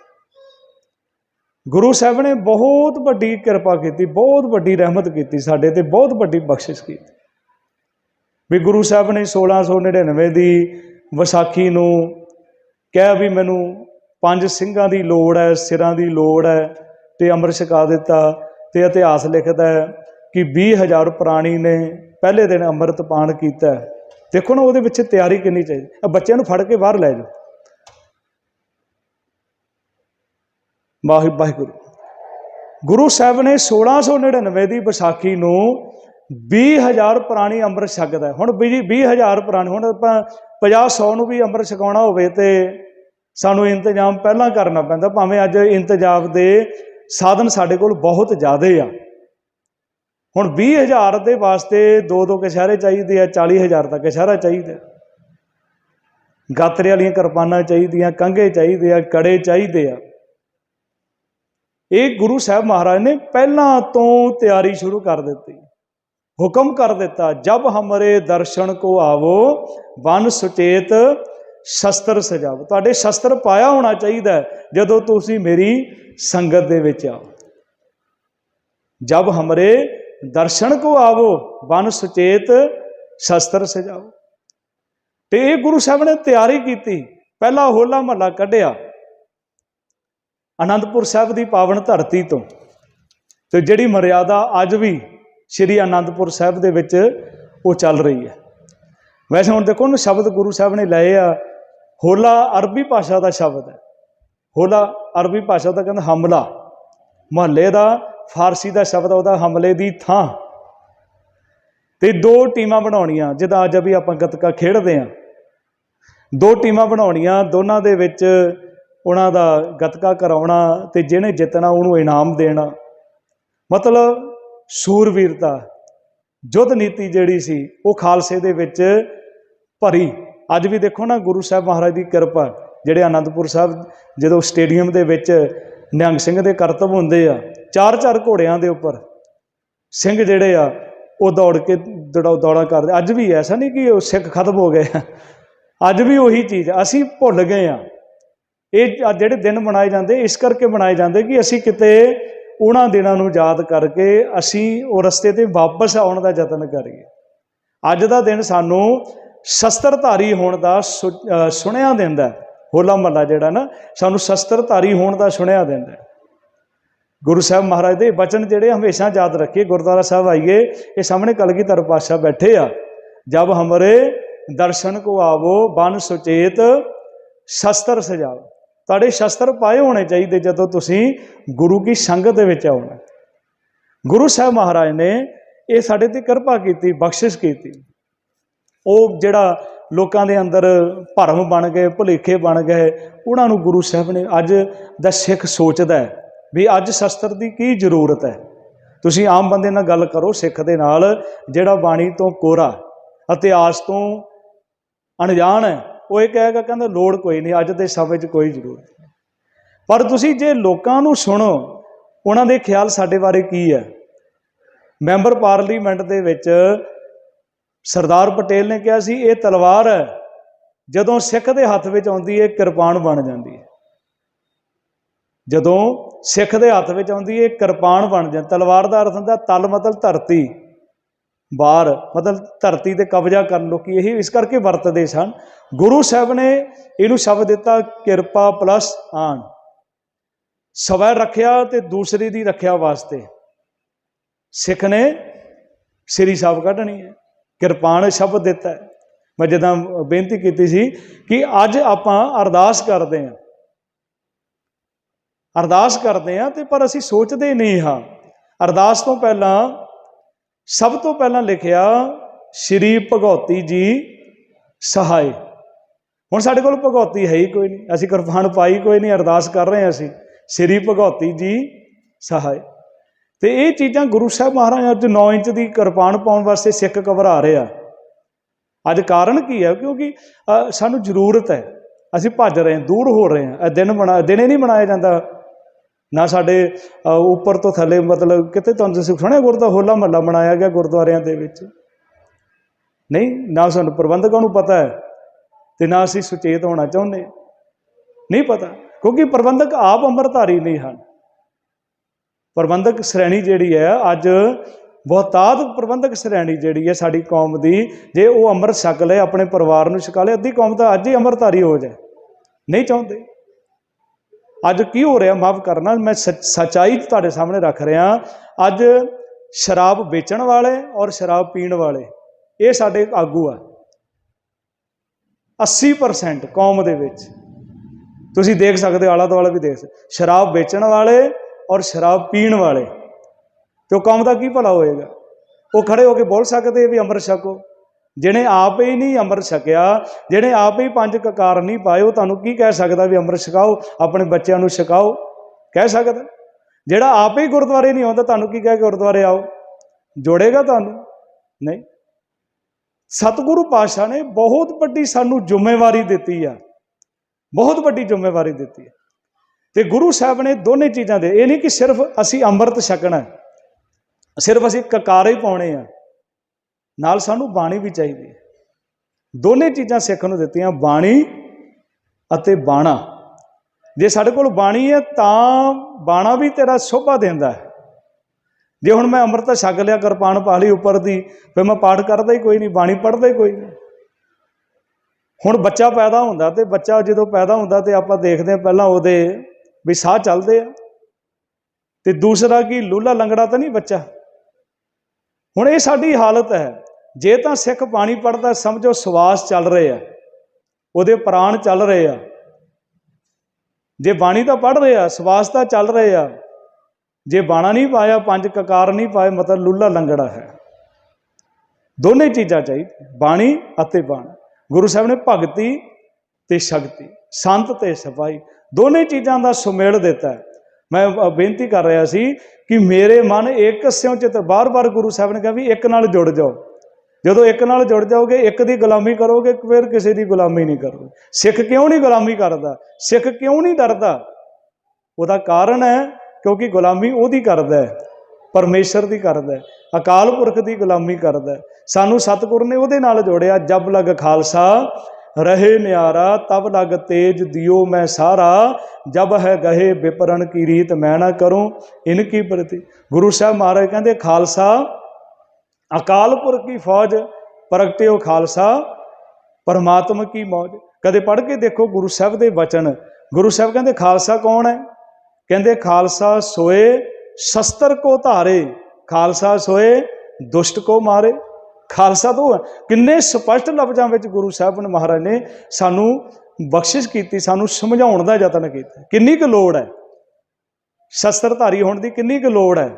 B: ਗੁਰੂ ਸਾਹਿਬ ਨੇ ਬਹੁਤ ਵੱਡੀ ਕਿਰਪਾ ਕੀਤੀ, ਬਹੁਤ ਵੱਡੀ ਰਹਿਮਤ ਕੀਤੀ ਸਾਡੇ ਤੇ, ਬਹੁਤ ਵੱਡੀ ਬਖਸ਼ਿਸ਼ ਕੀਤੀ। ਵੀ ਗੁਰੂ ਸਾਹਿਬ ਨੇ 1699 ਦੀ ਵਿਸਾਖੀ ਨੂੰ ਕਿਹਾ ਵੀ ਮੈਨੂੰ ਪੰਜ ਸਿੰਘਾਂ ਦੀ ਲੋੜ ਹੈ, ਸਿਰਾਂ ਦੀ ਲੋੜ ਹੈ ਤੇ ਅੰਮ੍ਰਿਤ ਛਕਾ ਦਿੱਤਾ ਤੇ ਇਤਿਹਾਸ ਲਿਖਦਾ ਹੈ ਕਿ 20000 ਪ੍ਰਾਣੀ ਨੇ ਪਹਿਲੇ ਦਿਨ ਅੰਮ੍ਰਿਤ ਪਾਨ ਕੀਤਾ। ਦੇਖੋ ਨਾ ਉਹਦੇ ਵਿੱਚ ਤਿਆਰੀ ਕਿੰਨੀ ਚਾਹੀਦੀ। ਬੱਚਿਆਂ ਨੂੰ ਫੜ ਕੇ ਬਾਹਰ ਲੈ ਜਾਓ। ਵਾਹਿਗੁਰੂ। ਗੁਰੂ ਸਾਹਿਬ ਨੇ 1699 ਦੀ ਵਿਸਾਖੀ ਨੂੰ 20000 ਪੁਰਾਣੀ ਅੰਮ੍ਰਿਤ ਛਕਦਾ ਹੈ। ਹੁਣ 20000 ਪੁਰਾਣੀ, ਹੁਣ ਆਪਾਂ 50 100 ਨੂੰ ਵੀ ਅੰਮ੍ਰਿਤ ਛਕਾਉਣਾ ਹੋਵੇ ਤੇ ਸਾਨੂੰ ਇੰਤਜ਼ਾਮ ਪਹਿਲਾਂ ਕਰਨਾ ਪੈਂਦਾ, ਭਾਵੇਂ ਅੱਜ ਇੰਤਜ਼ਾਮ ਦੇ ਸਾਧਨ ਸਾਡੇ ਕੋਲ ਬਹੁਤ ਜ਼ਿਆਦੇ ਆ। ਹੁਣ 20000 ਦੇ ਵਾਸਤੇ ਦੋ ਦੋ ਕਸ਼ਹਿਰੇ ਚਾਹੀਦੇ ਆ 40000 ਦਾ ਕਸ਼ਹਿਰਾ ਚਾਹੀਦਾ। ਗਾਤਰੇ ਵਾਲੀਆਂ ਕਿਰਪਾਨਾਂ ਚਾਹੀਦੀਆਂ, ਕੰਘੇ ਚਾਹੀਦੇ ਆ, ਕੜੇ ਚਾਹੀਦੇ ਆ। ਇਹ ਗੁਰੂ ਸਾਹਿਬ ਮਹਾਰਾਜ ਨੇ ਪਹਿਲਾਂ ਤੋਂ ਤਿਆਰੀ ਸ਼ੁਰੂ ਕਰ ਦਿੱਤੀ। ਹੁਕਮ ਕਰ ਦਿੱਤਾ, ਜਬ ਹਮਰੇ ਦਰਸ਼ਨ ਕੋ ਆਵੋ ਬਨ ਸੁਚੇਤ ਸ਼ਸਤਰ ਸਜਾਵੋ। ਤੁਹਾਡੇ ਸ਼ਸਤਰ ਪਾਇਆ ਹੋਣਾ ਚਾਹੀਦਾ ਜਦੋਂ ਤੁਸੀਂ ਮੇਰੀ ਸੰਗਤ ਦੇ ਵਿੱਚ ਆਓ। ਜਬ ਹਮਰੇ ਦਰਸ਼ਨ ਕੋ ਆਵੋ ਬਨ ਸੁਚੇਤ ਸ਼ਸਤਰ ਸਜਾਓ ਤੇ ਇਹ ਗੁਰੂ ਸਾਹਿਬ ਨੇ ਤਿਆਰੀ ਕੀਤੀ। ਪਹਿਲਾ ਹੋਲਾ ਮਹੱਲਾ ਕੱਢਿਆ। ਅਨੰਦਪੁਰ ਸਾਹਿਬ ਦੀ ਪਾਵਨ ਧਰਤੀ ਤੋਂ। ਤੇ ਜਿਹੜੀ ਮਰਿਆਦਾ ਅੱਜ ਵੀ ਸ੍ਰੀ ਅਨੰਦਪੁਰ ਸਾਹਿਬ ਦੇ ਵਿੱਚ ਉਹ ਚੱਲ ਰਹੀ ਹੈ। ਵੈਸੇ ਹੁਣ ਦੇਖੋ ਨਾ ਸ਼ਬਦ ਗੁਰੂ ਸਾਹਿਬ ਨੇ ਲਏ ਆ, ਹੋਲਾ ਅਰਬੀ ਭਾਸ਼ਾ ਦਾ ਸ਼ਬਦ ਹੈ। ਹੋਲਾ ਅਰਬੀ ਭਾਸ਼ਾ ਦਾ ਕਹਿੰਦਾ ਹਮਲਾ। ਮਹੱਲੇ ਦਾ, ਫਾਰਸੀ ਦਾ ਸ਼ਬਦ ਉਹਦਾ ਹਮਲੇ ਦੀ ਥਾਂ। ਤੇ ਦੋ ਟੀਮਾਂ ਬਣਾਉਣੀਆਂ ਜਿੱਦਾਂ ਅੱਜ ਵੀ ਆਪਾਂ ਗੱਤਕਾ ਖੇਡਦੇ ਆ ਦੋ ਟੀਮਾਂ ਬਣਾਉਣੀਆਂ, ਦੋਨਾਂ ਦੇ ਵਿੱਚ ਉਹਨਾਂ ਦਾ ਗੱਤਕਾ ਕਰਾਉਣਾ ਤੇ ਜਿਹਨੇ ਜਿੱਤਣਾ ਉਹਨੂੰ ਇਨਾਮ ਦੇਣਾ। ਮਤਲਬ ਸੂਰਵੀਰਤਾ ਯੁੱਧ ਨੀਤੀ ਜਿਹੜੀ ਸੀ, ਉਹ ਖਾਲਸੇ ਦੇ ਵਿੱਚ ਭਰੀ। ਅੱਜ ਵੀ ਦੇਖੋ ਨਾ ਗੁਰੂ ਸਾਹਿਬ ਮਹਾਰਾਜ ਦੀ ਕਿਰਪਾ, ਜਿਹੜੇ ਆਨੰਦਪੁਰ ਸਾਹਿਬ ਜਦੋਂ ਸਟੇਡੀਅਮ ਦੇ ਵਿੱਚ ਨਿਹੰਗ ਸਿੰਘ ਦੇ ਕਰਤੱਵ ਹੁੰਦੇ ਆ ਚਾਰ ਚਾਰ ਘੋੜਿਆਂ ਦੇ ਉੱਪਰ ਸਿੰਘ ਜਿਹੜੇ ਆ, ਉਹ ਦੌੜ ਕੇ ਦੌੜਾ ਦੌੜਾ ਕਰਦੇ। ਅੱਜ ਵੀ ਐਸਾ ਨਹੀਂ ਕਿ ਉਹ ਸਿੱਖ ਖਤਮ ਹੋ ਗਏ। ਆ। ਅੱਜ ਵੀ ਉਹੀ ਚੀਜ਼, ਅਸੀਂ ਭੁੱਲ ਗਏ ਆ। ਇਹ ਜਿਹੜੇ ਦਿਨ ਮਨਾਏ ਜਾਂਦੇ, ਇਸ ਕਰਕੇ ਮਨਾਏ ਜਾਂਦੇ ਕਿ ਅਸੀਂ ਕਿਤੇ ਉਹਨਾਂ ਦਿਨਾਂ ਨੂੰ ਯਾਦ ਕਰਕੇ ਅਸੀਂ ਉਹ ਰਸਤੇ ਤੇ ਵਾਪਸ ਆਉਣ ਦਾ ਯਤਨ ਕਰੀਏ। ਅੱਜ ਦਾ ਦਿਨ ਸਾਨੂੰ ਸ਼ਸਤਰਧਾਰੀ ਹੋਣ ਦਾ ਸੁ- ਸੁਣਿਆ ਦਿੰਦਾ ਹੋਲਾ ਮਹੱਲਾ ਜਿਹੜਾ ਨਾ, ਸਾਨੂੰ ਸ਼ਸਤਰਧਾਰੀ ਹੋਣ ਦਾ ਸੁਣਿਆ ਦਿੰਦਾ ਗੁਰੂ ਸਾਹਿਬ ਮਹਾਰਾਜ ਦੇ ਬਚਨ ਜਿਹੜੇ ਹਮੇਸ਼ਾ ਯਾਦ ਰੱਖੀਏ। ਗੁਰਦੁਆਰਾ ਸਾਹਿਬ ਆਈਏ, ਇਹ ਸਾਹਮਣੇ ਕਲਗੀਧਰ ਪਾਤਸ਼ਾਹ ਬੈਠੇ ਆ। ਜਬ ਹਮਰੇ ਦਰਸ਼ਨ ਕੋ ਆਵੋ, ਬਨ ਸੁਚੇਤ, ਸ਼ਸਤਰ ਸਜਾਓ ਤੁਹਾਡੇ ਸ਼ਸਤਰ ਪਾਏ ਹੋਣੇ ਚਾਹੀਦੇ ਜਦੋਂ ਤੁਸੀਂ ਗੁਰੂ ਕੀ ਸੰਗਤ ਦੇ ਵਿੱਚ ਆਉਣਾ ਗੁਰੂ ਸਾਹਿਬ ਮਹਾਰਾਜ ਨੇ ਇਹ ਸਾਡੇ ਤੇ ਕਿਰਪਾ ਕੀਤੀ, ਬਖਸ਼ਿਸ਼ ਕੀਤੀ। ਉਹ ਜਿਹੜਾ ਲੋਕਾਂ ਦੇ ਅੰਦਰ ਭਰਮ ਬਣ ਗਏ, ਭੁਲੇਖੇ ਬਣ ਗਏ, ਉਹਨਾਂ ਨੂੰ ਗੁਰੂ ਸਾਹਿਬ ਨੇ ਅੱਜ ਦਾ ਸਿੱਖ ਸੋਚਦਾ ਹੈ ਵੀ ਅੱਜ ਸ਼ਸਤਰ ਦੀ ਕੀ ਜ਼ਰੂਰਤ ਹੈ। ਤੁਸੀਂ ਆਮ ਬੰਦੇ ਨਾਲ ਗੱਲ ਕਰੋ, ਸਿੱਖ ਦੇ ਨਾਲ ਜਿਹੜਾ ਬਾਣੀ ਤੋਂ ਕੋਰਾ ਇਤਿਹਾਸ ਤੋਂ ਅਣਜਾਣ ਹੈ ਉਹ ਇਹ ਕਹੇਗਾ ਕਹਿੰਦਾ, ਲੋੜ ਕੋਈ ਨਹੀਂ, ਅੱਜ ਦੇ ਸਮੇਂ 'ਚ ਕੋਈ ਜ਼ਰੂਰਤ ਨਹੀਂ। ਪਰ ਤੁਸੀਂ ਜੇ ਲੋਕਾਂ ਨੂੰ ਸੁਣੋ, ਉਹਨਾਂ ਦੇ ਖਿਆਲ ਸਾਡੇ ਬਾਰੇ ਕੀ ਹੈ? ਮੈਂਬਰ ਪਾਰਲੀਮੈਂਟ ਦੇ ਵਿੱਚ ਸਰਦਾਰ ਪਟੇਲ ਨੇ ਕਿਹਾ ਸੀ, ਇਹ ਤਲਵਾਰ ਹੈ, ਜਦੋਂ ਸਿੱਖ ਦੇ ਹੱਥ ਵਿੱਚ ਆਉਂਦੀ ਹੈ, ਕਿਰਪਾਨ ਬਣ ਜਾਂਦੀ ਹੈ। ਜਦੋਂ ਸਿੱਖ ਦੇ ਹੱਥ ਵਿੱਚ ਆਉਂਦੀ ਹੈ, ਕਿਰਪਾਨ ਬਣ ਜਾਂਦੀ ਤਲਵਾਰ ਦਾ ਅਰਥ ਹੁੰਦਾ ਤਲ ਮਤਲਬ ਧਰਤੀ। ਬਾਹਰ, ਮਤਲਬ ਧਰਤੀ ਤੇ ਕਬਜ਼ਾ ਕਰਨ ਲੋਕੀ ਇਹ ਇਸ ਕਰਕੇ ਵਰਤਦੇ ਸਨ। ਗੁਰੂ ਸਾਹਿਬ ਨੇ ਇਹਨੂੰ ਸ਼ਬਦ ਦਿੱਤਾ, ਕਿਰਪਾ ਪਲੱਸ ਆਣ। ਸਵੈ ਰੱਖਿਆ ਤੇ ਦੂਸਰੇ ਦੀ ਰੱਖਿਆ ਵਾਸਤੇ। ਸਿੱਖ ਨੇ ਸ੍ਰੀ ਸਾਹਿਬ ਕੱਢਣੀ ਹੈ। ਕਿਰਪਾਨ ਸ਼ਬਦ ਦਿੱਤਾ। ਮੈਂ ਜਦੋਂ ਬੇਨਤੀ ਕੀਤੀ ਸੀ ਕਿ ਅੱਜ ਆਪਾਂ ਅਰਦਾਸ ਕਰਦੇ ਹਾਂ। ਅਰਦਾਸ ਕਰਦੇ ਹਾਂ ਤੇ ਪਰ ਅਸੀਂ ਸੋਚਦੇ ਨਹੀਂ ਹਾਂ। ਅਰਦਾਸ ਤੋਂ ਪਹਿਲਾਂ ਸਭ ਤੋਂ ਪਹਿਲਾਂ ਲਿਖਿਆ ਸ਼੍ਰੀ ਭਗਉਤੀ ਜੀ ਸਹਾਇ ਹੁਣ ਸਾਡੇ ਕੋਲ ਭਗਉਤੀ ਹੈ ਹੀ ਕੋਈ ਨਹੀਂ। ਅਸੀਂ ਕਿਰਪਾਨ ਪਾਈ ਕੋਈ ਨਹੀਂ, ਅਰਦਾਸ ਕਰ ਰਹੇ ਹਾਂ ਅਸੀਂ। ਸ਼੍ਰੀ ਭਗਉਤੀ ਜੀ ਸਹਾਇ ਤੇ ਇਹ ਚੀਜ਼ਾਂ ਗੁਰੂ ਸਾਹਿਬ ਮਹਾਰਾਜ ਅੱਜ 9 ਇੰਚ ਦੀ ਕਿਰਪਾਨ ਪਾਉਣ ਵਾਸਤੇ ਸਿੱਖ ਘਬਰਾ ਰਹੇ ਆ। ਅੱਜ ਕਾਰਨ ਕੀ ਹੈ ਕਿਉਂਕਿ ਸਾਨੂੰ ਜ਼ਰੂਰਤ ਹੈ। ਅਸੀਂ ਭੱਜ ਰਹੇ ਹਾਂ, ਦੂਰ ਹੋ ਰਹੇ ਹਾਂ। ਇਹ ਦਿਨ ਬਣਾ, ਦਿਨੇ ਨਹੀਂ ਬਣਾਇਆ ਜਾਂਦਾ। ਨਾ ਸਾਡੇ ਉੱਪਰ ਤੋਂ ਥੱਲੇ ਮਤਲਬ ਕਿਤੇ ਤੁਹਾਨੂੰ ਤੁਸੀਂ ਸੁਣਿਆ ਗੁਰਦਾ ਹੋਲਾ ਮਹੱਲਾ ਬਣਾਇਆ ਗਿਆ ਗੁਰਦੁਆਰਿਆਂ ਦੇ ਵਿੱਚ? ਨਹੀਂ, ਨਾ ਸਾਨੂੰ ਪ੍ਰਬੰਧਕਾਂ ਨੂੰ ਪਤਾ ਹੈ ਤੇ ਨਾ ਅਸੀਂ ਸੁਚੇਤ ਹੋਣਾ ਚਾਹੁੰਦੇ। ਨਹੀਂ ਪਤਾ, ਕਿਉਂਕਿ ਪ੍ਰਬੰਧਕ ਆਪ ਅੰਮ੍ਰਿਤਧਾਰੀ ਨਹੀਂ ਹਨ। ਪ੍ਰਬੰਧਕ ਸ਼੍ਰੇਣੀ ਜਿਹੜੀ ਹੈ, ਅੱਜ ਬਹੁਤਾਤ ਪ੍ਰਬੰਧਕ ਸ਼੍ਰੇਣੀ ਜਿਹੜੀ ਹੈ ਸਾਡੀ ਕੌਮ ਦੀ, ਜੇ ਉਹ ਅੰਮ੍ਰਿਤ ਛਕ ਲਏ, ਆਪਣੇ ਪਰਿਵਾਰ ਨੂੰ ਛਕਾ ਲਏ, ਅੱਧੀ ਕੌਮ ਤਾਂ ਅੱਜ ਹੀ ਅੰਮ੍ਰਿਤਧਾਰੀ ਹੋ ਜਾਏ। ਨਹੀਂ ਚਾਹੁੰਦੇ। ਅੱਜ ਕੀ ਹੋ ਰਿਹਾ? ਮਾਫ ਕਰਨਾ ਮੈਂ ਸੱਚ- ਸੱਚਾਈ ਤੁਹਾਡੇ ਸਾਹਮਣੇ ਰੱਖ ਰਿਹਾ। ਅੱਜ ਸ਼ਰਾਬ ਵੇਚਣ ਵਾਲੇ ਔਰ ਸ਼ਰਾਬ ਪੀਣ ਵਾਲੇ ਇਹ ਸਾਡੇ ਆਗੂ ਆ। 80% ਕੌਮ ਦੇ ਵਿੱਚ। ਤੁਸੀਂ ਦੇਖ ਸਕਦੇ ਹੋ, ਆਲਾ ਦੁਆਲਾ ਵੀ ਦੇਖ ਸ਼ਰਾਬ ਵੇਚਣ ਵਾਲੇ ਔਰ ਸ਼ਰਾਬ ਪੀਣ ਵਾਲੇ। ਤੇ ਉਹ ਕੌਮ ਦਾ ਕੀ ਭਲਾ ਹੋਏਗਾ? ਉਹ ਖੜੇ ਹੋ ਕੇ ਬੋਲ ਸਕਦੇ ਵੀ ਅੰਮ੍ਰਿਤ ਛਕੋ। ਜਿਹਨੇ ਆਪ ਹੀ ਨਹੀਂ ਅੰਮ੍ਰਿਤ ਛਕਿਆ, ਜਿਹਨੇ ਆਪ ਹੀ ਪੰਜ ਕਕਾਰ ਨਹੀਂ ਪਾਏ, ਉਹ ਤੁਹਾਨੂੰ ਕੀ ਕਹਿ ਸਕਦਾ ਵੀ ਅੰਮ੍ਰਿਤ ਛਕਾਓ, ਆਪਣੇ ਬੱਚਿਆਂ ਨੂੰ ਛਕਾਓ? ਕਹਿ ਸਕਦਾ। ਜਿਹੜਾ ਆਪ ਹੀ ਗੁਰਦੁਆਰੇ ਨਹੀਂ ਆਉਂਦਾ, ਤੁਹਾਨੂੰ ਕੀ ਕਹਿ ਕੇ ਗੁਰਦੁਆਰੇ ਆਓ? ਜੋੜੇਗਾ ਤੁਹਾਨੂੰ? ਨਹੀਂ। ਸਤਿਗੁਰੂ ਪਾਤਸ਼ਾਹ ਨੇ ਬਹੁਤ ਵੱਡੀ ਸਾਨੂੰ ਜ਼ਿੰਮੇਵਾਰੀ ਦਿੱਤੀ ਆ। ਬਹੁਤ ਵੱਡੀ ਜ਼ਿੰਮੇਵਾਰੀ ਦਿੱਤੀ ਹੈ ਤੇ ਗੁਰੂ ਸਾਹਿਬ ਨੇ ਦੋਨੇ ਚੀਜ਼ਾਂ ਦੇ, ਇਹ ਨਹੀਂ ਕਿ ਸਿਰਫ ਅਸੀਂ ਅੰਮ੍ਰਿਤ ਛਕਣਾ, ਸਿਰਫ ਅਸੀਂ ਕਕਾਰੇ ਹੀ ਪਾਉਣੇ ਆ। ਨਾਲ ਸਾਨੂੰ ਬਾਣੀ ਵੀ ਚਾਹੀਦੀ ਹੈ। ਦੋਨੇ ਚੀਜ਼ਾਂ ਸਿੱਖ ਨੂੰ ਦਿੱਤੀਆਂ, ਬਾਣੀ ਅਤੇ ਬਾਣਾ। ਜੇ ਸਾਡੇ ਕੋਲ ਬਾਣੀ ਹੈ, ਤਾਂ ਬਾਣਾ ਵੀ ਤੇਰਾ ਸ਼ੋਭਾ ਦਿੰਦਾ ਹੈ। ਜੇ ਹੁਣ ਮੈਂ ਅੰਮ੍ਰਿਤ ਛਕ ਲਿਆ, ਕਿਰਪਾਨ ਪਾ ਲਈ ਉੱਪਰ ਦੀ, ਫਿਰ ਮੈਂ ਪਾਠ ਕਰਦਾ ਹੀ ਕੋਈ ਨਹੀਂ, ਬਾਣੀ ਪੜ੍ਹਦਾ ਹੀ ਕੋਈ ਨਹੀਂ। ਹੁਣ ਬੱਚਾ ਪੈਦਾ ਹੁੰਦਾ ਤੇ ਬੱਚਾ ਜਦੋਂ ਪੈਦਾ ਹੁੰਦਾ ਤੇ ਆਪਾਂ ਦੇਖਦੇ ਹਾਂ ਪਹਿਲਾਂ ਉਹਦੇ ਵੀ ਸਾਹ ਚੱਲਦੇ ਆ। ਤੇ ਦੂਸਰਾ ਕੀ, ਲੂਲਾ ਲੰਗੜਾ ਤਾਂ ਨਹੀਂ ਬੱਚਾ? ਹੁਣ ਇਹ ਸਾਡੀ ਹਾਲਤ ਹੈ। ਜੇ ਤਾਂ ਸਿੱਖ ਬਾਣੀ ਪੜਦਾ ਸਮਝੋ ਸਵਾਸ ਚੱਲ ਰਹੇ ਆ। ਉਹਦੇ ਪ੍ਰਾਣ ਚੱਲ ਰਹੇ ਆ। ਜੇ ਬਾਣੀ ਤਾਂ ਪੜ ਰਹੇ ਆ, ਸਵਾਸ ਤਾਂ ਚੱਲ ਰਹੇ ਆ। ਜੇ ਬਾਣਾ ਨਹੀਂ ਪਾਇਆ, ਪੰਜ ਕਕਾਰ ਨਹੀਂ ਪਾਏ, ਮਤਲਬ ਲੂਲਾ ਲੰਗੜਾ ਹੈ। ਦੋਨੇ ਚੀਜ਼ਾਂ ਚਾਹੀਦੀ ਬਾਣੀ ਅਤੇ ਬਾਣ। ਗੁਰੂ ਸਾਹਿਬ ਨੇ ਭਗਤੀ ਤੇ ਸ਼ਕਤੀ, ਸੰਤ ਤੇ ਸਫ਼ਾਈ, ਦੋਨੇ ਚੀਜ਼ਾਂ ਦਾ ਸੁਮੇਲ ਦਿੱਤਾ ਮੈਂ ਬੇਨਤੀ ਕਰ ਰਿਹਾ ਸੀ ਕਿ ਮੇਰੇ ਮਨ ਇੱਕ ਸਿਉ ਚਿਤ ਬਾਰ-ਬਾਰ ਗੁਰੂ ਸਾਹਿਬ ਨੇ ਕਿਹਾ ਵੀ ਇੱਕ ਨਾਲ ਜੁੜ ਜਾਓ। ਜਦੋਂ ਇੱਕ ਨਾਲ ਜੁੜ ਜਾਓਗੇ, ਇੱਕ ਦੀ ਗੁਲਾਮੀ ਕਰੋਗੇ, ਫਿਰ ਕਿਸੇ ਦੀ ਗੁਲਾਮੀ ਨਹੀਂ ਕਰੋਗੇ। ਸਿੱਖ ਕਿਉਂ ਨਹੀਂ ਗੁਲਾਮੀ ਕਰਦਾ? ਸਿੱਖ ਕਿਉਂ ਨਹੀਂ ਡਰਦਾ? ਉਹਦਾ ਕਾਰਨ ਹੈ, ਕਿਉਂਕਿ ਗੁਲਾਮੀ ਉਹਦੀ ਕਰਦਾ ਹੈ, ਪਰਮੇਸ਼ਰ ਦੀ ਕਰਦਾ ਹੈ, ਅਕਾਲ ਪੁਰਖ ਦੀ ਗੁਲਾਮੀ ਕਰਦਾ ਹੈ। ਸਾਨੂੰ ਸਤਿਗੁਰ ਨੇ ਉਹਦੇ ਨਾਲ ਜੋੜਿਆ, ਜਬ ਲਗ ਖਾਲਸਾ, ਰਹੇ ਨਿਆਰਾ, ਤਬ ਲਗ ਤੇਜ ਦਿਓ ਮੈਂ ਸਾਰਾ। ਜਬ ਹੈ ਗਹੇ ਵਿਪਰਨ ਕੀ ਰੀਤ ਮੈਂ ਨਾ ਕਰੂੰ। ਇਨਕੀ ਪ੍ਰਤੀ? ਗੁਰੂ ਸਾਹਿਬ ਮਹਾਰਾਜ ਕਹਿੰਦੇ, ਖਾਲਸਾ ਅਕਾਲ ਪੁਰਖ ਕੀ ਫੌਜ ਪ੍ਰਗਟਿਓ ਖਾਲਸਾ, ਪਰਮਾਤਮਾ ਕੀ ਮੌਜ। ਕਦੇ ਪੜ੍ਹ ਕੇ ਦੇਖੋ ਗੁਰੂ ਸਾਹਿਬ ਦੇ ਵਚਨ। ਗੁਰੂ ਸਾਹਿਬ ਕਹਿੰਦੇ, ਖਾਲਸਾ ਕੌਣ ਹੈ? ਕਹਿੰਦੇ, ਖਾਲਸਾ ਸੋਏ, ਸ਼ਸਤਰ ਕੋ ਧਾਰੇ। ਖਾਲਸਾ ਸੋਏ, ਦੁਸ਼ਟ ਕੋ ਮਾਰੇ। ਖਾਲਸਾ ਤੋਂ ਕਿੰਨੇ ਸਪਸ਼ਟ ਲਫ਼ਜ਼ਾਂ ਵਿੱਚ ਗੁਰੂ ਸਾਹਿਬ ਨੇ ਮਹਾਰਾਜ ਨੇ ਸਾਨੂੰ ਬਖਸ਼ਿਸ਼ ਕੀਤੀ, ਸਾਨੂੰ ਸਮਝਾਉਣ ਦਾ ਯਤਨ ਕੀਤਾ। ਕਿੰਨੀ ਕੁ ਲੋੜ ਹੈ? ਸ਼ਸਤਰਧਾਰੀ ਹੋਣ ਦੀ ਕਿੰਨੀ ਕੁ ਲੋੜ ਹੈ?